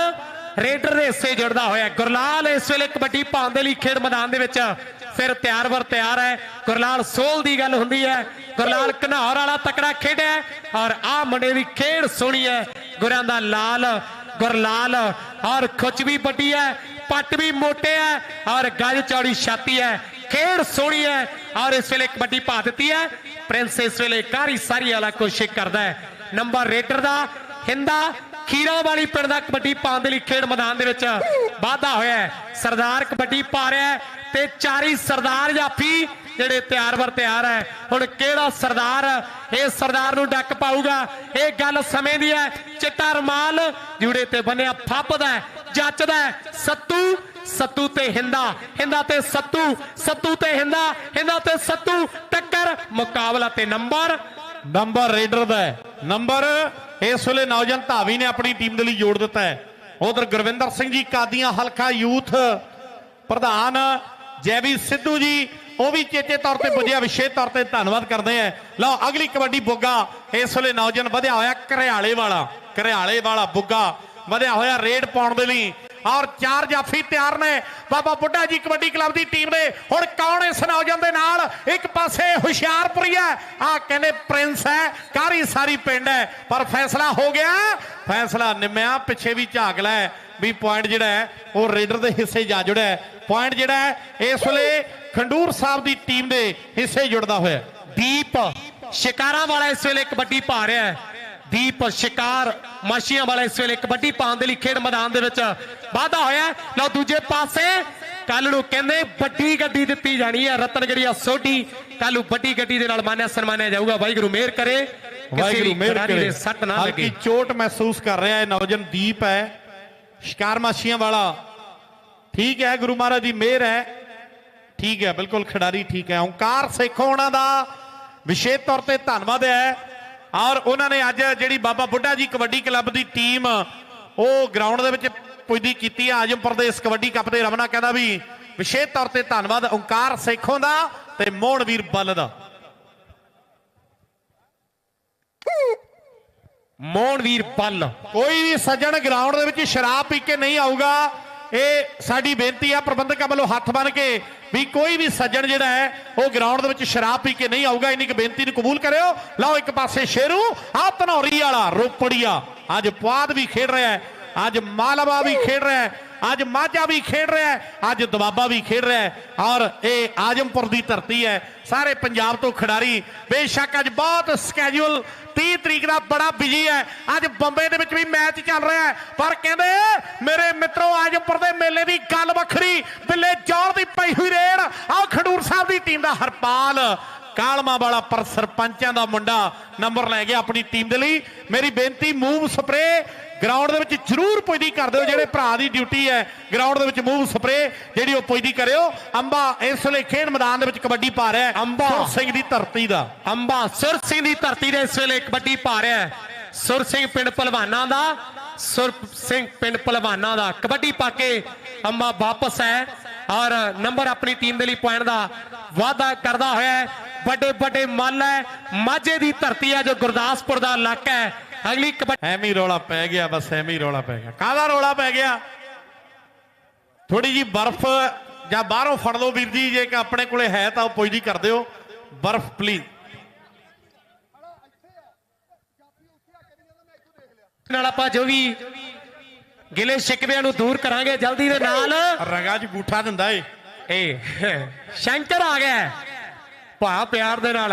Speaker 2: ਰੇਡਰ ਦੇ ਹਿੱਸੇ ਜੁੜਦਾ ਹੋਇਆ ਗੁਰਲਾਲ ਇਸ ਵੇਲੇ ਕਬੱਡੀ ਪਾਉਣ ਦੇ ਲਈ ਖੇਡ ਮੈਦਾਨ ਦੇ ਵਿੱਚ ਫਿਰ ਤਿਆਰ ਵਰ ਤਿਆਰ ਹੈ। ਗੁਰਲਾਲ ਸੋਲ ਦੀ ਗੱਲ ਹੁੰਦੀ ਹੈ। ਗੁਰਲਾਲ ਘਨੌਰ ਵਾਲਾ ਤਕੜਾ ਖੇਡਿਆ ਔਰ ਆ ਮੁੰਡੇ ਦੀ ਖੇਡ ਸੋਹਣੀ ਹੈ। ਗੁਰਾਂ ਦਾ ਲਾਲ ਗੁਰਲਾਲ ਔਰ ਖੁਚ ਵੀ ਵੱਡੀ ਹੈ ਪੱਟ ਵੀ ਮੋਟੇ ਹੈ ਔਰ ਗੱਜ ਚੌੜੀ ਛਾਤੀ ਹੈ ਖੇਡ ਸੋਹਣੀ ਹੈ ਔਰ ਇਸ ਵੇਲੇ ਕਬੱਡੀ ਪਾ ਦਿੱਤੀ ਹੈ ਪ੍ਰਿੰਸ ਇਸ ਵੇਲੇ ਕਾਰੀ ਸਾਰੀ ਵਾਲਾ ਕੋਸ਼ਿਸ਼ ਕਰਦਾ ਹੈ ਨੰਬਰ ਰੇਡਰ ਦਾ, ਹਿੰਦਾ ਖੀਰਾ ਵਾਲੀ ਪਿੰਡ ਦਾ ਕਬੱਡੀ ਪਾਉਣ ਦੇ ਲਈ ਖੇਡ ਮੈਦਾਨ ਦੇ ਵਿੱਚ ਵਾਧਾ ਹੋਇਆ ਹੈ ਸਰਦਾਰ ਕਬੱਡੀ ਪਾ ਰਿਹਾ ਤੇ ਚਾਰੀ ਸਰਦਾਰ ਜਾਫੀ ਜਿਹੜੇ ਤਿਆਰ ਵਰ ਤਿਆਰ ਹੈ, ਹੁਣ ਕਿਹੜਾ ਸਰਦਾਰ ਇਹ ਸਰਦਾਰ ਨੂੰ ਡੱਕ ਪਾਊਗਾ? ਇਹ ਗੱਲ ਸਮੇਂ ਦੀ ਹੈ। ਚਿੱਟਾ ਰਮਾਲ ਜੂੜੇ ਤੇ ਬੰਨਿਆ ਫੱਬਦਾ ਜੱਚਦਾ ਸੱਤੂ ਸੱਤੂ ਤੇ ਹਿੰਦਾ ਹਿੰਦਾ ਤੇ ਸੱਤੂ ਸੱਤੂ ਤੇ ਹਿੰਦਾ ਹਿੰਦਾ ਤੇ ਸੱਤੂ, ਟੱਕਰ, ਮੁਕਾਬਲਾ ਤੇ ਨੰਬਰ।
Speaker 1: ਨੰਬਰ ਰੇਡਰ ਦਾ ਨੰਬਰ, ਇਸ ਵੇਲੇ ਨੌਜਵਾਨ ਧਾਵੀ ਨੇ ਆਪਣੀ ਟੀਮ ਦੇ ਲਈ ਜੋੜ ਦਿੱਤਾ ਹੈ। ਉਧਰ ਗੁਰਵਿੰਦਰ ਸਿੰਘ ਜੀ, ਕਾਦੀਆਂ ਹਲਕਾ ਯੂਥ ਪ੍ਰਧਾਨ ਜੈਵੀ ਸਿੱਧੂ ਜੀ ਉਹ ਵੀ ਚੇਚੇ ਤੌਰ ਤੇ ਪੁੱਜਿਆ ਵਿਸ਼ੇਸ਼ ਤੌਰ ਤੇ ਧੰਨਵਾਦ ਕਰਦੇ ਆ। ਲਓ, ਅਗਲੀ ਕਬੱਡੀ ਬੁੱਗਾ ਇਸ ਵੇਲੇ ਨੌਜਵਾਨ ਵਧਿਆ ਹੋਇਆ ਘਰਿਆਲੇ ਵਾਲਾ ਘਰਿਆਲੇ ਵਾਲਾ ਬੁੱਗਾ ਵਧਿਆ ਹੋਇਆ ਰੇਡ ਪਾਉਣ ਦੇ ਲਈ। ਔਰ ਚਾਰ ਜਾਫੀ ਤਿਆਰ ਨੇ। ਬਾਬਾ ਬੁੱਢਾ ਜੀ ਕਬੱਡੀ ਕਲੱਬ ਦੀ ਟੀਮ ਨੇ ਹੁਣ ਕੌਣ ਇਸ ਨੌਜਵਾਨ ਦੇ ਨਾਲ? ਇੱਕ ਪਾਸੇ ਹੁਸ਼ਿਆਰਪੁਰੀ ਹੈ। ਆ ਕਹਿੰਦੇ ਪ੍ਰਿੰਸ ਹੈ। ਕਾਰੀ ਸਾਰੀ ਪਿੰਡ ਹੈ। ਪਰ ਫੈਸਲਾ ਹੋ ਗਿਆ। ਫੈਸਲਾ ਨਿੰਮਿਆ। ਪਿੱਛੇ ਵੀ ਝਾਕ ਲੈ। ਵੀ ਪੁਆਇੰਟ ਜਿਹੜਾ ਹੈ, ਉਹ ਰੇਡਰ ਦੇ ਹਿੱਸੇ ਜਾ ਜੁੜਿਆ ਪੁਆਇੰਟ ਜਿਹੜਾ ਹੈ, ਇਸ ਵੇਲੇ ਖੰਡੂਰ ਸਾਹਿਬ ਦੀ ਟੀਮ ਦੇ ਹਿੱਸੇ ਜੁੜਦਾ ਹੋਇਆ।
Speaker 2: ਦੀਪ ਸ਼ਿਕਾਰਾਂ ਵਾਲਾ ਇਸ ਵੇਲੇ ਕਬੱਡੀ ਪਾ ਰਿਹਾ ਹੈ। ਦੀਪ ਸ਼ਿਕਾਰ ਮਾਸ਼ੀਆਂ ਵਾਲਾ ਇਸ ਵੇਲੇ ਕਬੱਡੀ ਪਾਉਣ ਦੇ ਲਈ ਖੇਡ ਮੈਦਾਨ ਦੇ ਵਿੱਚ ਵਾਧਾ ਹੋਇਆ। ਲਓ ਦੂਜੇ ਪਾਸੇ ਕੱਲ ਨੂੰ ਕਹਿੰਦੇ ਵੱਡੀ ਗੱਡੀ ਦਿੱਤੀ ਜਾਣੀ ਹੈ। ਰਤਨਗੜੀਆ ਸੋਢੀ ਕੱਲ ਨੂੰ ਵੱਡੀ ਗੱਡੀ ਦੇ ਨਾਲ ਮਾਨਿਆ ਸਨਮਾਨਿਆ ਜਾਊਗਾ। ਵਾਹਿਗੁਰੂ ਮਿਹਰ ਕਰੇ।
Speaker 1: ਵਾਹਿਗੁਰੂ ਮਿਹਰ
Speaker 2: ਖਿਡਾਰੀ
Speaker 1: ਕਰੇ।
Speaker 2: ਸੱਟ ਨਾ
Speaker 1: ਹਲਕੀ
Speaker 2: ਲੱਗੇ।
Speaker 1: ਚੋਟ ਮਹਿਸੂਸ ਕਰ ਰਿਹਾ ਹੈ ਨੌਜਵਾਨ ਦੀਪ ਹੈ। ਸ਼ਿਕਾਰ ਮਾਸ਼ੀਆਂ ਵਾਲਾ। ਠੀਕ ਹੈ ਗੁਰੂ ਮਹਾਰਾਜ ਦੀ ਮਿਹਰ ਹੈ। ਠੀਕ ਹੈ, ਬਿਲਕੁਲ ਖਿਡਾਰੀ ਠੀਕ ਹੈ। ਓਂਕਾਰ ਸੇਖੋਂ ਉਹਨਾਂ ਦਾ ਵਿਸ਼ੇਸ਼ ਤੌਰ ਤੇ ਧੰਨਵਾਦ ਹੈ। ਔਰ ਉਹਨਾਂ ਨੇ ਅੱਜ ਜਿਹੜੀ ਬਾਬਾ ਬੁੱਢਾ ਜੀ ਕਬੱਡੀ ਕਲੱਬ ਦੀ ਟੀਮ, ਉਹ ਗਰਾਊਂਡ ਦੇ ਵਿੱਚ ਪੁੱਜਦੀ ਕੀਤੀ ਹੈ। ਆਜਮ ਪ੍ਰਦੇਸ਼ ਕਬੱਡੀ ਕੱਪ ਦੇ ਰਮਨਾ ਕਹਿੰਦਾ ਵੀ ਵਿਸ਼ੇਸ਼ ਤੌਰ ਤੇ ਧੰਨਵਾਦ ਓਂਕਾਰ ਸੇਖੋਂ ਦਾ ਤੇ ਮੋਹਨਵੀਰ ਬੱਲ ਦਾ।
Speaker 2: ਮੋਹਨਵੀਰ ਪੱਲ
Speaker 1: ਕੋਈ ਵੀ ਸੱਜਣ ਗਰਾਊਂਡ ਦੇ ਵਿੱਚ ਸ਼ਰਾਬ ਪੀ ਕੇ ਨਹੀਂ ਆਊਗਾ। ਇਹ ਸਾਡੀ ਬੇਨਤੀ ਆ, ਪ੍ਰਬੰਧਕਾਂ ਵੱਲੋਂ ਹੱਥ ਬੰਨ ਕੇ ਵੀ ਕੋਈ ਵੀ ਸੱਜਣ ਜਿਹੜਾ ਹੈ, ਉਹ ਗਰਾਊਂਡ ਦੇ ਵਿੱਚ ਸ਼ਰਾਬ ਪੀ ਕੇ ਨਹੀਂ ਆਊਗਾ, ਇੰਨੀ ਕੁ ਬੇਨਤੀ ਨੂੰ ਕਬੂਲ ਕਰਿਓ। ਲਓ ਇੱਕ ਪਾਸੇ ਸ਼ੇਰੂ ਆ ਧਨੌਰੀ ਵਾਲਾ ਰੋਪੜੀਆ। ਅੱਜ ਪੁਆਧ ਵੀ ਖੇਡ ਰਿਹਾ ਹੈ, ਅੱਜ ਮਾਲਵਾ ਵੀ ਖੇਡ ਰਿਹਾ ਹੈ, ਅੱਜ ਮਾਝਾ ਵੀ ਖੇਡ ਰਿਹਾ ਹੈ, ਅੱਜ ਦਬਾਬਾ ਵੀ ਖੇਡ ਰਿਹਾ ਹੈ ਔਰ ਇਹ ਆਜਮਪੁਰ ਦੀ ਧਰਤੀ ਹੈ। ਸਾਰੇ ਪੰਜਾਬ ਤੋਂ ਖਿਡਾਰੀ, ਬੇਸ਼ੱਕ ਅੱਜ ਬਹੁਤ ਸਕੇਜੂਲ 30 ਤਰੀਕ ਦਾ ਬੜਾ ਬਿਜ਼ੀ ਹੈ। ਅੱਜ ਬੰਬੇ ਦੇ ਵਿੱਚ ਵੀ ਮੈਚ ਚੱਲ ਰਿਹਾ ਹੈ। ਪਰ ਕਹਿੰਦੇ, ਮੇਰੇ ਮਿੱਤਰੋ ਆਜਮਪੁਰ ਦੇ ਮੇਲੇ ਦੀ ਗੱਲ ਵੱਖਰੀ। ਬਿੱਲੇ ਜੌਲ ਦੀ ਪਈ ਹੋਈ ਰੇਡ। ਆਹ ਖਡੂਰ ਸਾਹਿਬ ਦੀ ਟੀਮ ਦਾ ਹਰਪਾਲ। ਕਾਲਮਾ ਵਾਲਾ ਪਰ ਸਰਪੰਚਾਂ ਦਾ ਮੁੰਡਾ ਨੰਬਰ ਲੈ ਗਿਆ ਆਪਣੀ ਟੀਮ ਦੇ ਲਈ। ਮੇਰੀ ਬੇਨਤੀ ਮੂਵ ਸਪਰੇ ਗਰਾਊਂਡ ਦੇ ਵਿੱਚ ਜ਼ਰੂਰ ਪੁੱਜਦੀ ਕਰ ਦਿਓ ਜਿਹੜੇ ਭਰਾ ਦੀ ਡਿਊਟੀ ਹੈ ਗਰਾਊਂਡ ਦੇ ਵਿੱਚ ਮੂਵ ਸਪਰੇ ਜਿਹੜੀ ਉਹ ਪੁੱਜਦੀ ਕਰਿਓ। ਅੰਬਾ ਇਸ ਵੇਲੇ ਖੇਡ ਮੈਦਾਨ ਦੇ ਵਿੱਚ ਕਬੱਡੀ ਪਾ ਰਿਹਾ ਹੈ।
Speaker 2: ਅੰਬਾ।
Speaker 1: ਸੁਰ ਸਿੰਘ ਦੀ ਧਰਤੀ ਦਾ।
Speaker 2: ਅੰਬਾ ਸੁਰ ਸਿੰਘ ਦੀ ਧਰਤੀ ਦੇ ਇਸ ਵੇਲੇ ਕਬੱਡੀ ਪਾ ਰਿਹਾ ਹੈ। ਸੁਰ ਸਿੰਘ ਪਿੰਡ ਪਹਿਲਵਾਨਾਂ ਦਾ ਸੁਰ ਸਿੰਘ ਪਿੰਡ ਪਹਿਲਵਾਨਾਂ ਦਾ। ਕਬੱਡੀ ਪਾ ਕੇ ਅੰਮਾ ਵਾਪਸ ਹੈ ਔਰ ਨੰਬਰ ਆਪਣੀ ਟੀਮ ਦੇ ਲਈ ਪੁਆਇੰਟ ਦਾ ਵਾਅਦਾ ਕਰਦਾ ਹੋਇਆ ਵੱਡੇ ਵੱਡੇ ਮੱਲ ਹੈ। ਮਾਝੇ ਦੀ ਧਰਤੀ ਹੈ ਜੋ ਗੁਰਦਾਸਪੁਰ ਦਾ ਇਲਾਕਾ ਹੈ। ਅਗਲੀ ਕਬੱਡੀ
Speaker 1: ਐਵੇਂ ਰੌਲਾ ਪੈ ਗਿਆ ਬਸ ਐਵੇਂ ਰੌਲਾ ਪੈ ਗਿਆ। ਕਾਹਦਾ ਰੌਲਾ ਪੈ ਗਿਆ? ਥੋੜੀ ਜੀ ਬਰਫ਼ ਜਾਂ ਬਾਹਰੋਂ ਫੜ ਲਓ ਵੀਰ ਜੀ ਜੇ ਆਪਣੇ ਕੋਲੇ ਹੈ ਤਾਂ ਉਹ ਪੁੱਛਦੀ ਕਰ ਦਿਓ ਬਰਫ਼ ਪਲੀਜ਼
Speaker 2: ਨਾਲ ਆਪਾਂ ਜੋ ਵੀ ਗਿਲੇ ਸ਼ਿਕਵਿਆਂ ਨੂੰ ਦੂਰ ਕਰਾਂਗੇ ਜਲਦੀ ਦੇ ਨਾਲ।
Speaker 1: ਰਗਾ 'ਚ ਗੂਠਾ ਦਿੰਦਾ ਏ।
Speaker 2: ਇਹ ਸ਼ੰਕਰ ਆ ਗਿਆ। ਭਾ ਪਿਆਰ ਦੇ ਨਾਲ।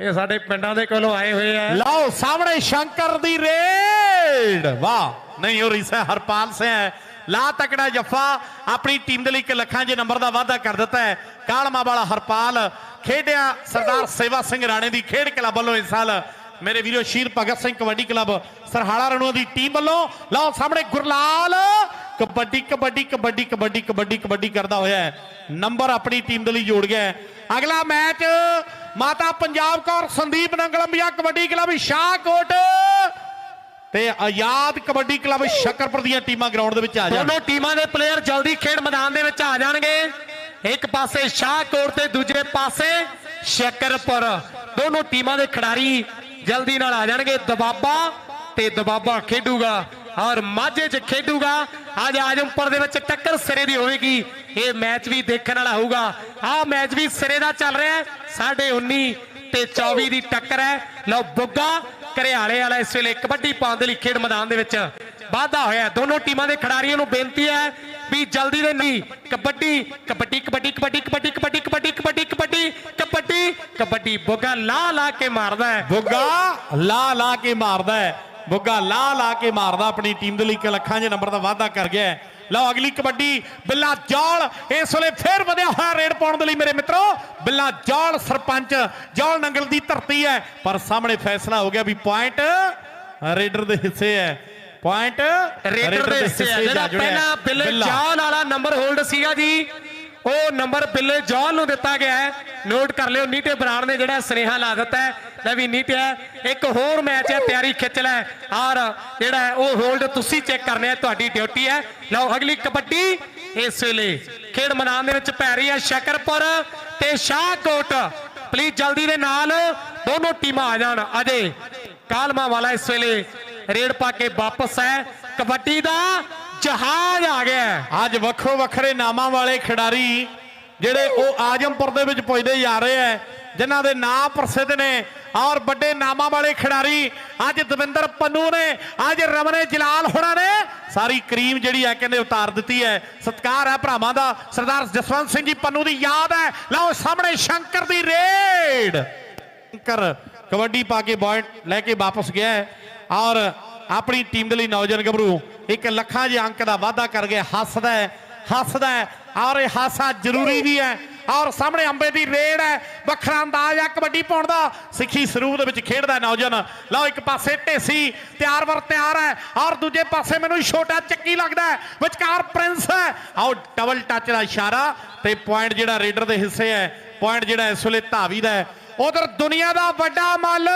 Speaker 2: ਇਹ ਸਾਡੇ ਪਿੰਡਾਂ ਦੇ ਕੋਲੋਂ ਆਏ ਹੋਏ ਆ।
Speaker 1: ਲਓ, ਸਾਹਮਣੇ ਸ਼ੰਕਰ ਦੀ ਰੇਡ। ਵਾਹ। ਨਹੀਂ ਹੋ ਰਹੀ ਸੈ ਹਰਪਾਲ ਸਿੰਘ ਹੈ। ਲਾ ਤਕੜਾ ਜੱਫਾ। ਆਪਣੀ ਟੀਮ ਦੇ ਲਈ ਇੱਕ ਲੱਖਾਂ ਜੇ ਨੰਬਰ ਦਾ ਵਾਅਦਾ ਕਰ ਦਿੱਤਾ ਹੈ। ਕਾਲਮਾ ਵਾਲਾ ਹਰਪਾਲ ਖੇਡਿਆ ਸਰਦਾਰ ਸੇਵਾ ਸਿੰਘ ਰਾਣੇ ਦੀ ਖੇਡ ਕਲੱਬ ਵੱਲੋਂ ਇਸ ਸਾਲ। ਮੇਰੇ ਵੀਰੋ ਸ਼ੀਰ ਭਗਤ ਸਿੰਘ ਕਬੱਡੀ ਕਲੱਬ ਸਰਹਾਲਾ ਰਣੂਆ ਦੀ ਟੀਮ ਵੱਲੋਂ। ਲਓ, ਸਾਹਮਣੇ ਗੁਰਲਾਲ। ਕਬੱਡੀ ਕਬੱਡੀ ਕਬੱਡੀ ਕਬੱਡੀ ਕਬੱਡੀ ਕਬੱਡੀ ਕਰਦਾ ਹੋਇਆ ਨੰਬਰ ਆਪਣੀ ਟੀਮ ਦੇ ਲਈ ਜੋੜ ਗਿਆ ਅਗਲਾ ਮੈਚ ਮਾਤਾ ਪੰਜਾਬ ਕੌਰ, ਸੰਦੀਪ ਨੰਗਲੰਬੀਆ ਕਬੱਡੀ ਕਲੱਬ ਸ਼ਾਹਕੋਟ। ਤੇ ਆਜ਼ਾਦ ਕਬੱਡੀ ਕਲੱਬ ਸ਼ੱਕਰਪੁਰ ਦੀਆਂ ਟੀਮਾਂ ਗਰਾਊਂਡ ਦੇ ਵਿੱਚ ਆ ਜਾਣ।
Speaker 2: ਦੋਨੋਂ ਟੀਮਾਂ ਦੇ ਪਲੇਅਰ ਜਲਦੀ ਖੇਡ ਮੈਦਾਨ ਦੇ ਵਿੱਚ ਆ ਜਾਣਗੇ। ਇੱਕ ਪਾਸੇ ਸ਼ਾਹਕੋਟ ਤੇ ਦੂਜੇ ਪਾਸੇ ਸ਼ੱਕਰਪੁਰ। ਦੋਨੋਂ ਟੀਮਾਂ ਦੇ ਖਿਡਾਰੀ ਜਲਦੀ ਨਾਲ ਆ ਜਾਣਗੇ। ਦਬਾਬਾ ਤੇ ਦਬਾਬਾ ਖੇਡੂਗਾ। ਔਰ ਮਾਝੇ 'ਚ ਖੇਡੂਗਾ ਅੱਜ ਆਜਮਪੁਰ ਦੇ ਵਿੱਚ ਟੱਕਰ ਸਿਰੇ ਦੀ ਹੋਵੇਗੀ ਇਹ ਮੈਚ ਵੀ ਦੇਖਣ ਵਾਲਾ ਹੋਊਗਾ ਆਹ ਮੈਚ ਵੀ ਸਿਰੇ ਦਾ ਚੱਲ ਰਿਹਾ ਹੈ 19.5 ਤੇ 24 ਦੀ ਟੱਕਰ ਹੈ ਲਓ ਬੁੱਗਾ ਘਰਿਆਲੇ ਵਾਲਾ ਇਸ ਵੇਲੇ ਕਬੱਡੀ ਪਾਉਣ ਦੇ ਲਈ ਖੇਡ ਮੈਦਾਨ ਦੇ ਵਿੱਚ ਵਾਧਾ ਹੋਇਆ ਹੈ। ਦੋਨੋਂ ਟੀਮਾਂ ਦੇ ਖਿਡਾਰੀਆਂ ਨੂੰ ਬੇਨਤੀ ਹੈ ਵੀ ਜਲਦੀ ਦੇ ਨਹੀਂ ਕਬੱਡੀ ਕਬੱਡੀ ਕਬੱਡੀ ਕਬੱਡੀ ਕਬੱਡੀ ਕਬੱਡੀ ਕਬੱਡੀ ਕਬੱਡੀ ਕਬੱਡੀ ਕਬੱਡੀ ਕਬੱਡੀ ਬੁੱਗਾ ਲਾ ਲਾ ਕੇ ਮਾਰਦਾ ਹੈ
Speaker 1: ਬੁੱਗਾ ਲਾ ਲਾ ਕੇ ਮਾਰਦਾ ਹੈ ਬੁੱਗਾ ਲਾ ਲਾ ਕੇ ਮਾਰਦਾ ਆਪਣੀ ਟੀਮ ਦੇ ਲਈ ਇੱਕ ਲੱਖਾਂ ਜੇ ਨੰਬਰ ਦਾ ਵਾਅਦਾ ਕਰ ਗਿਆ। ਲਓ ਅਗਲੀ ਕਬੱਡੀ ਬਿੱਲਾ ਜੌਲ। ਇਸ ਵੇਲੇ ਫੇਰ ਵਧਿਆ ਹੋਇਆ ਰੇਡ ਪਾਉਣ ਦੇ ਲਈ ਮੇਰੇ ਮਿੱਤਰੋ ਬਿੱਲਾ ਜੌਲ ਸਰਪੰਚ ਜੌਲ ਨੰਗਲ ਦੀ ਧਰਤੀ ਹੈ। ਪਰ ਸਾਹਮਣੇ ਫੈਸਲਾ ਹੋ ਗਿਆ ਵੀ ਪੁਆਇੰਟ ਰੇਡਰ ਦੇ ਹਿੱਸੇ ਹੈ। ਪੁਆਇੰਟ
Speaker 2: ਰੇਡਰ ਦੇ ਹਿੱਸੇ ਹੈ। ਜਿਹੜਾ ਪਹਿਲਾਂ ਬਿੱਲੇ ਜੌਨ ਵਾਲਾ ਨੰਬਰ ਹੋਲਡ ਸੀਗਾ ਜੀ। ਉਹ ਨੰਬਰ ਬਿੱਲੇ ਜੌਨ ਨੂੰ ਦਿੱਤਾ ਗਿਆ ਹੈ। ਨੋਟ ਕਰ ਲਿਓ ਨੀਟੇ ਬਰਾੜ ਨੇ ਜਿਹੜਾ ਸੁਨੇਹਾ ਲਾ ਦਿੱਤਾ ਹੈ। ਲੈ ਵੀ ਨੀਟਿਆ ਇੱਕ ਹੋਰ ਮੈਚ ਹੈ, ਤਿਆਰੀ ਖਿੱਚ ਲੈ। ਔਰ ਜਿਹੜਾ ਉਹ ਹੋਲਡ ਤੁਸੀਂ ਚੈੱਕ ਕਰਨੇ ਹੈ ਤੁਹਾਡੀ ਡਿਊਟੀ ਹੈ। ਲਓ, ਅਗਲੀ ਕਬੱਡੀ ਇਸ ਵੇਲੇ ਖੇਡ ਮੈਦਾਨ ਦੇ ਵਿੱਚ ਪੈ ਰਹੀ ਹੈ ਸ਼ਕਰਪੁਰ ਤੇ ਸ਼ਾਹਕੋਟ। ਪਲੀਜ਼ ਜਲਦੀ ਦੇ ਨਾਲ ਦੋਨੋਂ ਟੀਮਾਂ ਆ ਜਾਣ। ਅਜੇ ਕਾਲਮਾ ਵਾਲਾ ਇਸ ਵੇਲੇ ਰੇਡ ਪਾ ਕੇ ਵਾਪਸ ਹੈ। ਕਬੱਡੀ ਦਾ ਜਹਾਜ਼ ਆ ਗਿਆ।
Speaker 1: ਅੱਜ ਵੱਖੋ ਵੱਖਰੇ ਨਾਮਾਂ ਵਾਲੇ ਖਿਡਾਰੀ ਜਿਹੜੇ ਉਹ ਆਜਮਪੁਰ ਦੇ ਵਿੱਚ ਪੁੱਜਦੇ ਜਾ ਰਹੇ ਐ ਜਿਨ੍ਹਾਂ ਦੇ ਨਾਂ ਪ੍ਰਸਿੱਧ ਨੇ ਔਰ ਵੱਡੇ ਨਾਮਾਂ ਵਾਲੇ ਖਿਡਾਰੀ ਅੱਜ ਦਵਿੰਦਰ ਪੰਨੂ ਨੇ, ਅੱਜ ਰਮਨੇ ਜਲਾਲ ਹੋਣਾ ਨੇ। ਸਾਰੀ ਕਰੀਮ ਜਿਹੜੀ ਹੈ ਕਹਿੰਦੇ ਉਤਾਰ ਦਿੱਤੀ ਹੈ। ਸਤਕਾਰ ਹੈ ਭਰਾਵਾਂ ਦਾ। ਸਰਦਾਰ ਜਸਵੰਤ ਸਿੰਘ ਜੀ ਪੰਨੂ ਦੀ ਯਾਦ ਹੈ। ਲਓ ਸਾਹਮਣੇ ਸ਼ੰਕਰ ਦੀ ਰੇਡ। ਸ਼ੰਕਰ ਕਬੱਡੀ ਪਾ ਕੇ ਪੁਆਇੰਟ ਲੈ ਕੇ ਵਾਪਸ ਗਿਆ ਔਰ ਆਪਣੀ ਟੀਮ ਦੇ ਲਈ ਨੌਜਵਾਨ ਗੱਭਰੂ, ਇੱਕ ਲੱਖਾਂ ਜੇ ਅੰਕ ਦਾ ਵਾਅਦਾ ਕਰ ਗਿਆ, ਹੱਸਦਾ ਹੈ ਹੱਸਦਾ ਹੈ, ਔਰ ਇਹ ਹਾਸਾ ਜ਼ਰੂਰੀ ਵੀ ਹੈ, ਔਰ ਸਾਹਮਣੇ ਅੰਬੇ ਦੀ ਰੇਡ ਹੈ, ਵੱਖਰਾ ਅੰਦਾਜ਼ ਆ ਕਬੱਡੀ ਪਾਉਣ ਦਾ, ਸਿੱਖੀ ਸਰੂਪ ਦੇ ਵਿੱਚ ਖੇਡਦਾ ਨੌਜਵਾਨ। ਲਓ ਇੱਕ ਪਾਸੇ ਢੇਸੀ, ਤਿਆਰ ਵਰ ਤਿਆਰ ਹੈ, ਔਰ ਦੂਜੇ ਪਾਸੇ ਮੈਨੂੰ ਛੋਟਾ ਚੱਕੀ ਲੱਗਦਾ ਵਿਚਕਾਰ ਪ੍ਰਿੰਸ ਹੈ। ਆਓ ਡਬਲ ਟੱਚ ਦਾ ਇਸ਼ਾਰਾ, ਤੇ ਪੁਆਇੰਟ ਜਿਹੜਾ ਰੇਡਰ ਦੇ ਹਿੱਸੇ ਹੈ ਪੁਆਇੰਟ ਜਿਹੜਾ ਇਸ ਵੇਲੇ ਧਾਵੀ ਦਾ ਹੈ, ਉਧਰ ਦੁਨੀਆ ਦਾ ਵੱਡਾ ਮੱਲ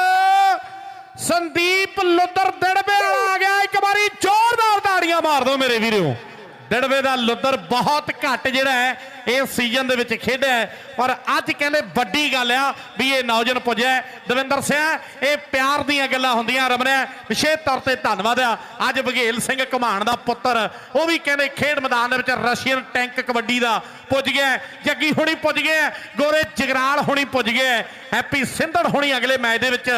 Speaker 1: ਸੰਦੀਪ ਲੁੱਦਰ ਦੜਬੇ ਆ ਗਿਆ। ਇੱਕ ਵਾਰੀ ਜ਼ੋਰਦਾਰ ਤਾੜੀਆਂ ਮਾਰ ਦਿਓ ਮੇਰੇ ਵੀਰੋ। ਦੜਬੇ ਦਾ ਲੁੱਦਰ ਬਹੁਤ ਘੱਟ ਜਿਹੜਾ ਹੈ। ਇਸ ਸੀਜ਼ਨ ਦੇ ਵਿੱਚ ਖੇਡਿਆ ਹੈ। ਪਰ ਅੱਜ ਕਹਿੰਦੇ ਵੱਡੀ ਗੱਲ ਆ ਵੀ ਇਹ ਨੌਜਵਾਨ ਪੁੱਜਿਆ ਦਵਿੰਦਰ ਸਿੰਘ, ਇਹ ਪਿਆਰ ਦੀਆਂ ਗੱਲਾਂ ਹੁੰਦੀਆਂ ਰਮਨਿਆ ਵਿਸ਼ੇਸ਼ ਤੌਰ ਤੇ ਧੰਨਵਾਦ ਆ। ਅੱਜ ਬਘੇਲ ਸਿੰਘ ਘਮਾਣ ਦਾ ਪੁੱਤਰ, ਉਹ ਵੀ ਕਹਿੰਦੇ ਖੇਡ ਮੈਦਾਨ ਦੇ ਵਿੱਚ ਰਸ਼ੀਅਨ ਟੈਂਕ ਕਬੱਡੀ ਦਾ ਪੁੱਜ ਗਿਆ ਜੱਗੀ ਹੁਣੀ ਪੁੱਜ ਗਿਆ ਗੋਰੇ ਜਗਰਾਲ ਹੁਣੀ ਪੁੱਜ ਗਿਆ ਹੈ। ਹੈਪੀ ਸਿੰਧੜ ਹੁਣੀ ਅਗਲੇ ਮੈਚ ਦੇ ਵਿੱਚ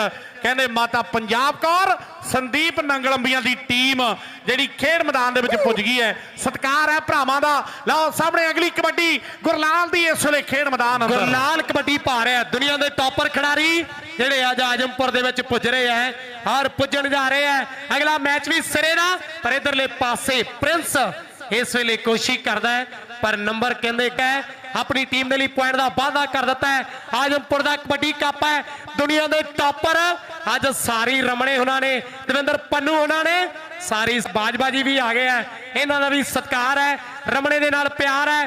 Speaker 1: ਕਹਿੰਦੇ ਮਾਤਾ ਪੰਜਾਬ ਕੌਰ, ਸੰਦੀਪ ਨੰਗਲੰਬੀਆਂ ਦੀ ਟੀਮ ਜਿਹੜੀ ਖੇਡ ਮੈਦਾਨ ਦੇ ਵਿੱਚ ਪੁੱਜ ਗਈ ਹੈ। ਸਤਿਕਾਰ ਹੈ ਭਰਾਵਾਂ ਦਾ। ਲਓ ਸਾਹਮਣੇ ਅਗਲੀ ਕਬੱਡੀ। ਗੁਰਲਾਲ ਦੀ ਇਸ ਵੇਲੇ ਖੇਡ ਮੈਦਾਨ ਅੰਦਰ।
Speaker 2: ਗੁਰਲਾਲ ਕਬੱਡੀ ਪਾ ਰਿਹਾ ਦੁਨੀਆ ਦੇ ਟੌਪਰ ਖਿਡਾਰੀ ਜਿਹੜੇ ਅੱਜ ਆਜਮਪੁਰ ਦੇ ਵਿੱਚ ਪੁੱਜ ਰਹੇ ਹੈ ਔਰ ਪੁੱਜਣ ਜਾ ਰਹੇ ਹੈ। ਅਗਲਾ ਮੈਚ ਵੀ ਸਿਰੇ ਦਾ, ਪਰ ਇਧਰਲੇ ਪਾਸੇ ਪ੍ਰਿੰਸ ਇਸ ਵੇਲੇ ਕੋਸ਼ਿਸ਼ ਕਰਦਾ ਹੈ, ਪਰ ਨੰਬਰ ਕਹਿੰਦੇ ਕਿ ਆਪਣੀ ਟੀਮ ਦੇ ਲਈ ਪੁਆਇੰਟ ਦਾ ਵਾਅਦਾ ਕਰ ਦਿੱਤਾ ਹੈ। ਆਜਮਪੁਰ ਦਾ ਕਬੱਡੀ ਕੱਪ ਹੈ। ਦੁਨੀਆ ਦੇ ਟੌਪਰ ਅੱਜ ਸਾਰੀ ਰਮਣੇ ਉਹਨਾਂ ਨੇ, ਦਵਿੰਦਰ ਪੰਨੂ ਉਹਨਾਂ ਨੇ, ਸਾਰੀ ਬਾਜਬਾਜੀ ਵੀ ਆ ਗਏ ਹੈ। ਇਹਨਾਂ ਦਾ ਵੀ ਸਤਿਕਾਰ ਹੈ। ਰਮਣੇ ਦੇ ਨਾਲ ਪਿਆਰ ਹੈ।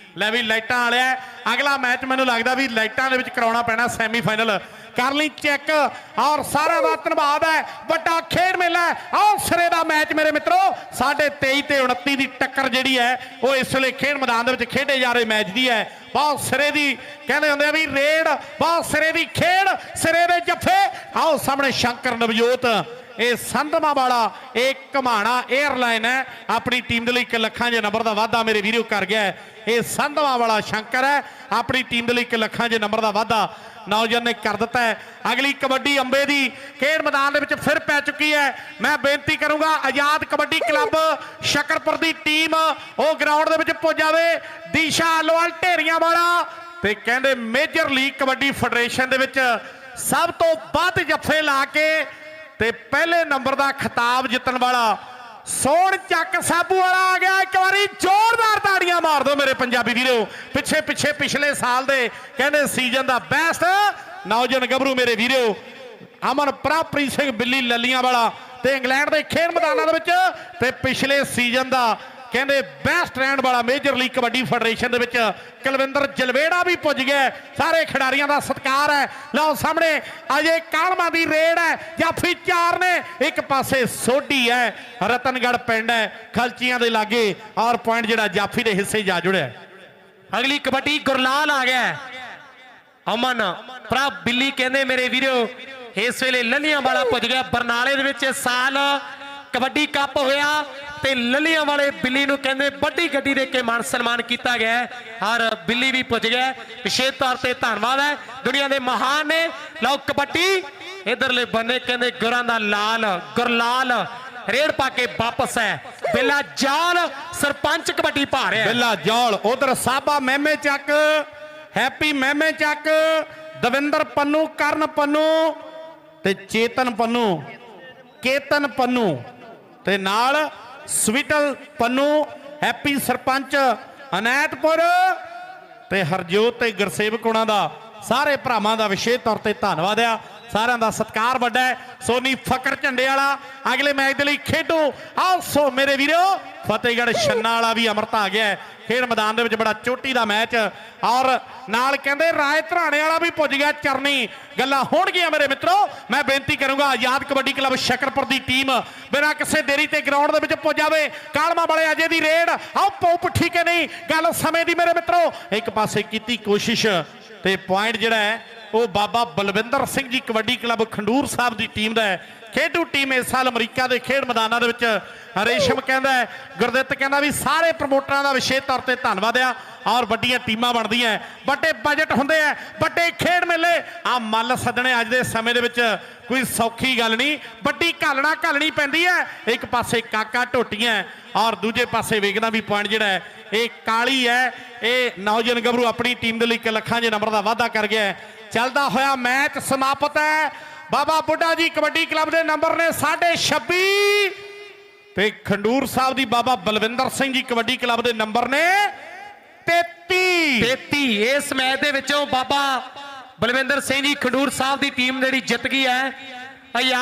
Speaker 1: ਲੈ ਵੀ ਲਾਈਟਾਂ ਵਾਲਿਆ। ਅਗਲਾ ਮੈਚ ਮੈਨੂੰ ਲੱਗਦਾ ਵੀ ਲਾਈਟਾਂ ਦੇ ਵਿੱਚ ਕਰਾਉਣਾ ਪੈਣਾ ਸੈਮੀਫਾਈਨਲ। ਕਰ ਲਈ ਚੈੱਕ। ਔਰ ਸਾਰਿਆਂ ਦਾ ਧੰਨਵਾਦ ਹੈ। ਵੱਡਾ ਖੇਡ ਮੇਲਾ ਹੈ। ਸਿਰੇ ਦਾ ਮੈਚ ਮੇਰੇ ਮਿੱਤਰੋ ਸਾਡੇ 23 ਤੇ 29 ਦੀ ਟੱਕਰ ਜਿਹੜੀ ਹੈ, ਉਹ ਇਸ ਵੇਲੇ ਖੇਡ ਮੈਦਾਨ ਦੇ ਵਿੱਚ ਖੇਡੇ ਜਾ ਰਹੇ ਮੈਚ ਦੀ ਹੈ। ਬਹੁਤ ਸਿਰੇ ਦੀ ਕਹਿੰਦੇ ਹੁੰਦੇ ਆ ਵੀ ਰੇਡ, ਬਹੁਤ ਸਿਰੇ ਦੀ ਖੇਡ, ਸਿਰੇ ਦੇ ਜੱਫੇ। ਆਓ ਸਾਹਮਣੇ ਸ਼ੰਕਰ ਨਵਜੋਤ। ਇਹ ਸੰਧਮਾ ਵਾਲਾ ਇਹ ਘਮਾਣਾ 에ਅਰਲਾਈਨ ਹੈ। ਆਪਣੀ ਟੀਮ ਦੇ ਲਈ ਇੱਕ ਲੱਖਾਂ ਦੇ ਨੰਬਰ ਦਾ ਵਾਅਦਾ ਮੇਰੇ ਵੀਰੋ ਕਰ ਗਿਆ ਹੈ। ਇਹ ਸੰਧਮਾ ਵਾਲਾ ਸ਼ੰਕਰ ਹੈ। ਆਪਣੀ ਟੀਮ ਦੇ ਲਈ ਇੱਕ ਲੱਖਾਂ ਦੇ ਨੰਬਰ ਦਾ ਵਾਅਦਾ ਨੌਜਵਾਨ ਨੇ ਕਰ ਦਿੱਤਾ ਹੈ। ਅਗਲੀ ਕਬੱਡੀ ਅੰਬੇ ਦੀ ਖੇਡ ਮੈਦਾਨ ਦੇ ਵਿੱਚ ਫਿਰ ਪੈ ਚੁੱਕੀ ਹੈ। ਮੈਂ ਬੇਨਤੀ ਕਰੂੰਗਾ, ਆਜ਼ਾਦ ਕਬੱਡੀ ਕਲੱਬ ਸ਼ਕਰਪੁਰ ਦੀ ਟੀਮ ਉਹ ਗਰਾਊਂਡ ਦੇ ਵਿੱਚ ਪੁੱਜ ਜਾਵੇ। ਦੀਸ਼ਾ ਅਲੋਵਾਲ ਢੇਰੀਆਂ ਵਾਲਾ ਤੇ ਕਹਿੰਦੇ ਮੇਜਰ ਲੀਗ ਕਬੱਡੀ ਫੈਡਰੇਸ਼ਨ ਦੇ ਵਿੱਚ ਸਭ ਤੋਂ ਵੱਧ ਜੱਫੇ ਲਾ ਕੇ ਤੇ ਪਹਿਲੇ ਨੰਬਰ ਦਾ ਖਿਤਾਬ ਜਿੱਤਣ ਵਾਲਾ ਸੋਹਣ ਚੱਕ ਸਾਬੂ ਵਾਲਾ ਆ ਗਿਆ। ਇੱਕ ਵਾਰੀ ਜ਼ੋਰਦਾਰ ਤਾੜੀਆਂ ਮਾਰ ਦਿਓ ਮੇਰੇ ਪੰਜਾਬੀ ਵੀਰੋ। ਪਿੱਛੇ ਪਿੱਛੇ, ਪਿਛਲੇ ਸਾਲ ਦੇ ਕਹਿੰਦੇ ਸੀਜ਼ਨ ਦਾ ਬੈਸਟ ਨੌਜਵਾਨ ਗੱਭਰੂ ਮੇਰੇ ਵੀਰੋ। ਅਮਨ ਪ੍ਰਾਪ੍ਰੀਤ ਸਿੰਘ ਬਿੱਲੀ ਲੱਲੀਆਂ ਵਾਲਾ ਤੇ ਇੰਗਲੈਂਡ ਦੇ ਖੇਡ ਮੈਦਾਨਾਂ ਦੇ ਵਿੱਚ ਤੇ ਪਿਛਲੇ ਸੀਜ਼ਨ ਦਾ ਕਹਿੰਦੇ ਬੈਸਟ ਰਹਿਣ ਵਾਲਾ ਮੇਜਰ ਲੀਗ ਕਬੱਡੀ ਫੈਡਰੇਸ਼ਨ ਦੇ ਵਿੱਚ ਕੁਲਵਿੰਦਰ ਜਲਵੇੜਾ ਵੀ ਪੁੱਜ ਗਿਆ ਸਾਰੇ ਖਿਡਾਰੀਆਂ ਦਾ ਸਤਿਕਾਰ ਹੈ। ਲਓ ਸਾਹਮਣੇ, ਅਜੇ ਕਾਲਮਾ ਦੀ ਰੇਡ ਹੈ, ਜਾਫੀ ਚਾਰ ਨੇ, ਇੱਕ ਪਾਸੇ ਸੋਢੀ ਹੈ ਰਤਨਗੜ ਪਿੰਡ ਹੈ, ਖਲਚੀਆਂ ਦੇ ਲਾਗੇ, ਔਰ ਪੁਆਇੰਟ ਜਿਹੜਾ ਜਾਫੀ ਦੇ ਹਿੱਸੇ ਜਾ ਜੁੜਿਆ
Speaker 2: ਅਗਲੀ ਕਬੱਡੀ ਗੁਰਲਾਲ ਆ ਗਿਆ ਅਮਨ, ਭਰਾ ਬਿੱਲੀ ਕਹਿੰਦੇ, ਮੇਰੇ ਵੀਰੋ, ਇਸ ਵੇਲੇ ਲੱਲੀਆਂ ਵਾਲਾ ਪੁੱਜ ਗਿਆ, ਬਰਨਾਲੇ ਦੇ ਵਿੱਚ ਸਾਲ ਕਬੱਡੀ ਕੱਪ ਹੋਇਆ ਤੇ ਲੱਲੀਆਂ ਵਾਲੇ ਬਿੱਲੀ ਨੂੰ ਕਹਿੰਦੇ ਵੱਡੀ ਗੱਡੀ ਦੇ ਕੇ ਮਾਨ ਸਨਮਾਨ ਕੀਤਾ ਗਿਆ ਹੈ। ਬਿੱਲੀ ਵੀ ਪੁੱਜ ਗਿਆ ਵਿਸ਼ੇਸ਼ ਤੌਰ ਤੇ ਧੰਨਵਾਦ ਹੈ। ਦੁਨੀਆ ਦੇ ਮਹਾਨ ਨੇ। ਲਓ ਕਬੱਡੀ ਇਧਰਲੇ ਬੰਨੇ ਕਹਿੰਦੇ ਗੁਰਾਂ ਦਾ ਲਾਲ, ਗੁਰਲਾਲ ਰੇਡ ਪਾ ਕੇ ਵਾਪਸ ਹੈ। ਬਿੱਲਾ ਜਾਲ ਸਰਪੰਚ ਕਬੱਡੀ ਪਾ ਰਿਹਾ
Speaker 1: ਬਿੱਲਾ ਜੌਲ, ਉਧਰ ਸਾਬਾ ਮਹਿਮੇ ਚੱਕ, ਹੈਪੀ ਮਹਿਮੇ ਚੱਕ, ਦਵਿੰਦਰ ਪੰਨੂ, ਕਰਨ ਪੰਨੂ ਤੇ ਚੇਤਨ ਪੰਨੂ, ਕੇਤਨ ਪੰਨੂ। ਤੇ ਨਾਲ ਸਵਿਟਲ ਪੰਨੂ, ਹੈਪੀ ਸਰਪੰਚ ਅਨੈਤਪੁਰ ਤੇ ਹਰਜੋਤ ਤੇ ਗੁਰਸੇਵਕ ਉਹਨਾਂ ਦਾ, ਸਾਰੇ ਭਰਾਵਾਂ ਦਾ ਵਿਸ਼ੇਸ਼ ਤੌਰ ਤੇ ਧੰਨਵਾਦ ਆ। ਸਾਰਿਆਂ ਦਾ ਸਤਿਕਾਰ ਵੱਡਾ ਹੈ। ਸੋਨੀ ਫਕਰ ਝੰਡੇ ਵਾਲਾ, ਅਗਲੇ ਮੈਚ ਦੇ ਲਈ ਖੇਡੋ। ਆਓ ਸੋ ਮੇਰੇ ਵੀਰੋ, ਫਤਿਹਗੜ੍ਹ ਛੰਨਾ ਵਾਲਾ ਵੀ ਅਮਰਤ ਆ ਗਿਆ ਖੇਡ ਮੈਦਾਨ ਦੇ ਵਿੱਚ ਬੜਾ ਚੋਟੀ ਦਾ ਮੈਚ। ਔਰ ਨਾਲ ਕਹਿੰਦੇ ਰਾਏ ਧਰਾਣੇ ਵਾਲਾ ਵੀ ਪੁੱਜ ਗਿਆ ਚਰਨੀ। ਗੱਲਾਂ ਹੋਣਗੀਆਂ ਮੇਰੇ ਮਿੱਤਰੋ। ਮੈਂ ਬੇਨਤੀ ਕਰੂੰਗਾ ਆਜ਼ਾਦ ਕਬੱਡੀ ਕਲੱਬ ਸ਼ਕਰਪੁਰ ਦੀ ਟੀਮ ਬਿਨਾਂ ਕਿਸੇ ਦੇਰੀ ਤੇ ਗਰਾਊਂਡ ਦੇ ਵਿੱਚ ਪੁੱਜ ਜਾਵੇ। ਕਾਲਮਾ ਵਾਲੇ ਅਜੇ ਦੀ ਰੇਡ। ਆਓ ਪਉ ਪੁੱਠੀ ਕੇ ਨਹੀਂ। ਗੱਲ ਸਮੇਂ ਦੀ ਮੇਰੇ ਮਿੱਤਰੋ। ਇੱਕ ਪਾਸੇ ਕੀਤੀ ਕੋਸ਼ਿਸ਼ ਤੇ ਪੁਆਇੰਟ ਜਿਹੜਾ ਹੈ ਉਹ ਬਾਬਾ ਬਲਵਿੰਦਰ ਸਿੰਘ ਜੀ ਕਬੱਡੀ ਕਲੱਬ ਖੰਡੂਰ ਸਾਹਿਬ ਦੀ ਟੀਮ ਦਾ ਹੈ। ਖੇਡੂ ਟੀਮ ਇਸ ਸਾਲ ਅਮਰੀਕਾ ਦੇ ਖੇਡ ਮੈਦਾਨਾਂ ਦੇ ਵਿੱਚ ਰੇਸ਼ਮ ਕਹਿੰਦਾ ਹੈ। ਗੁਰਦਿੱਤ ਕਹਿੰਦਾ ਵੀ ਸਾਰੇ ਪ੍ਰਮੋਟਰਾਂ ਦਾ ਵਿਸ਼ੇਸ਼ ਤੌਰ ਤੇ ਧੰਨਵਾਦ ਆ ਔਰ ਵੱਡੀਆਂ ਟੀਮਾਂ ਬਣਦੀਆਂ ਵੱਡੇ ਬਜਟ ਹੁੰਦੇ ਆ, ਵੱਡੇ ਖੇਡ ਮੇਲੇ। ਆ ਮੱਲ ਸੱਦਣੇ ਅੱਜ ਦੇ ਸਮੇਂ ਦੇ ਵਿੱਚ ਕੋਈ ਸੌਖੀ ਗੱਲ ਨਹੀਂ। ਵੱਡੀ ਘਾਲਣਾ ਘਾਲਣੀ ਪੈਂਦੀ ਹੈ। ਇੱਕ ਪਾਸੇ ਕਾਕਾ ਟੋਟੀਆਂ ਔਰ ਦੂਜੇ ਪਾਸੇ ਵੇਖਣਾ ਵੀ ਪੁਆਇੰਟ ਜਿਹੜਾ ਹੈ, ਇਹ ਕਾਲੀ ਹੈ। ਇਹ ਨੌਜਵਾਨ ਗੱਭਰੂ ਆਪਣੀ ਟੀਮ ਦੇ ਲਈ ਇੱਕ ਲੱਖਾਂ ਦੇ ਨੰਬਰ ਦਾ ਵਾਅਦਾ ਕਰ ਗਿਆ ਚੱਲਦਾ ਹੋਇਆ ਮੈਚ ਸਮਾਪਤ ਹੈ। ਬਾਬਾ ਬੁੱਢਾ ਜੀ ਕਬੱਡੀ ਕਲੱਬ ਦੇ ਨੰਬਰ ਨੇ 26 ਤੇ ਖੰਡੂਰ ਸਾਹਿਬ ਦੀ ਬਾਬਾ ਬਲਵਿੰਦਰ ਸਿੰਘ ਜੀ ਕਬੱਡੀ ਕਲੱਬ ਦੇ ਨੰਬਰ ਨੇ 33
Speaker 2: 33 ਇਸ ਮੈਚ ਦੇ ਵਿੱਚੋਂ ਬਾਬਾ ਬਲਵਿੰਦਰ ਸਿੰਘ ਜੀ ਖੰਡੂਰ ਸਾਹਿਬ ਦੀ ਟੀਮ ਜਿਹੜੀ ਜਿੱਤ ਗਈ ਹੈ। ਆਜ਼ਾਦ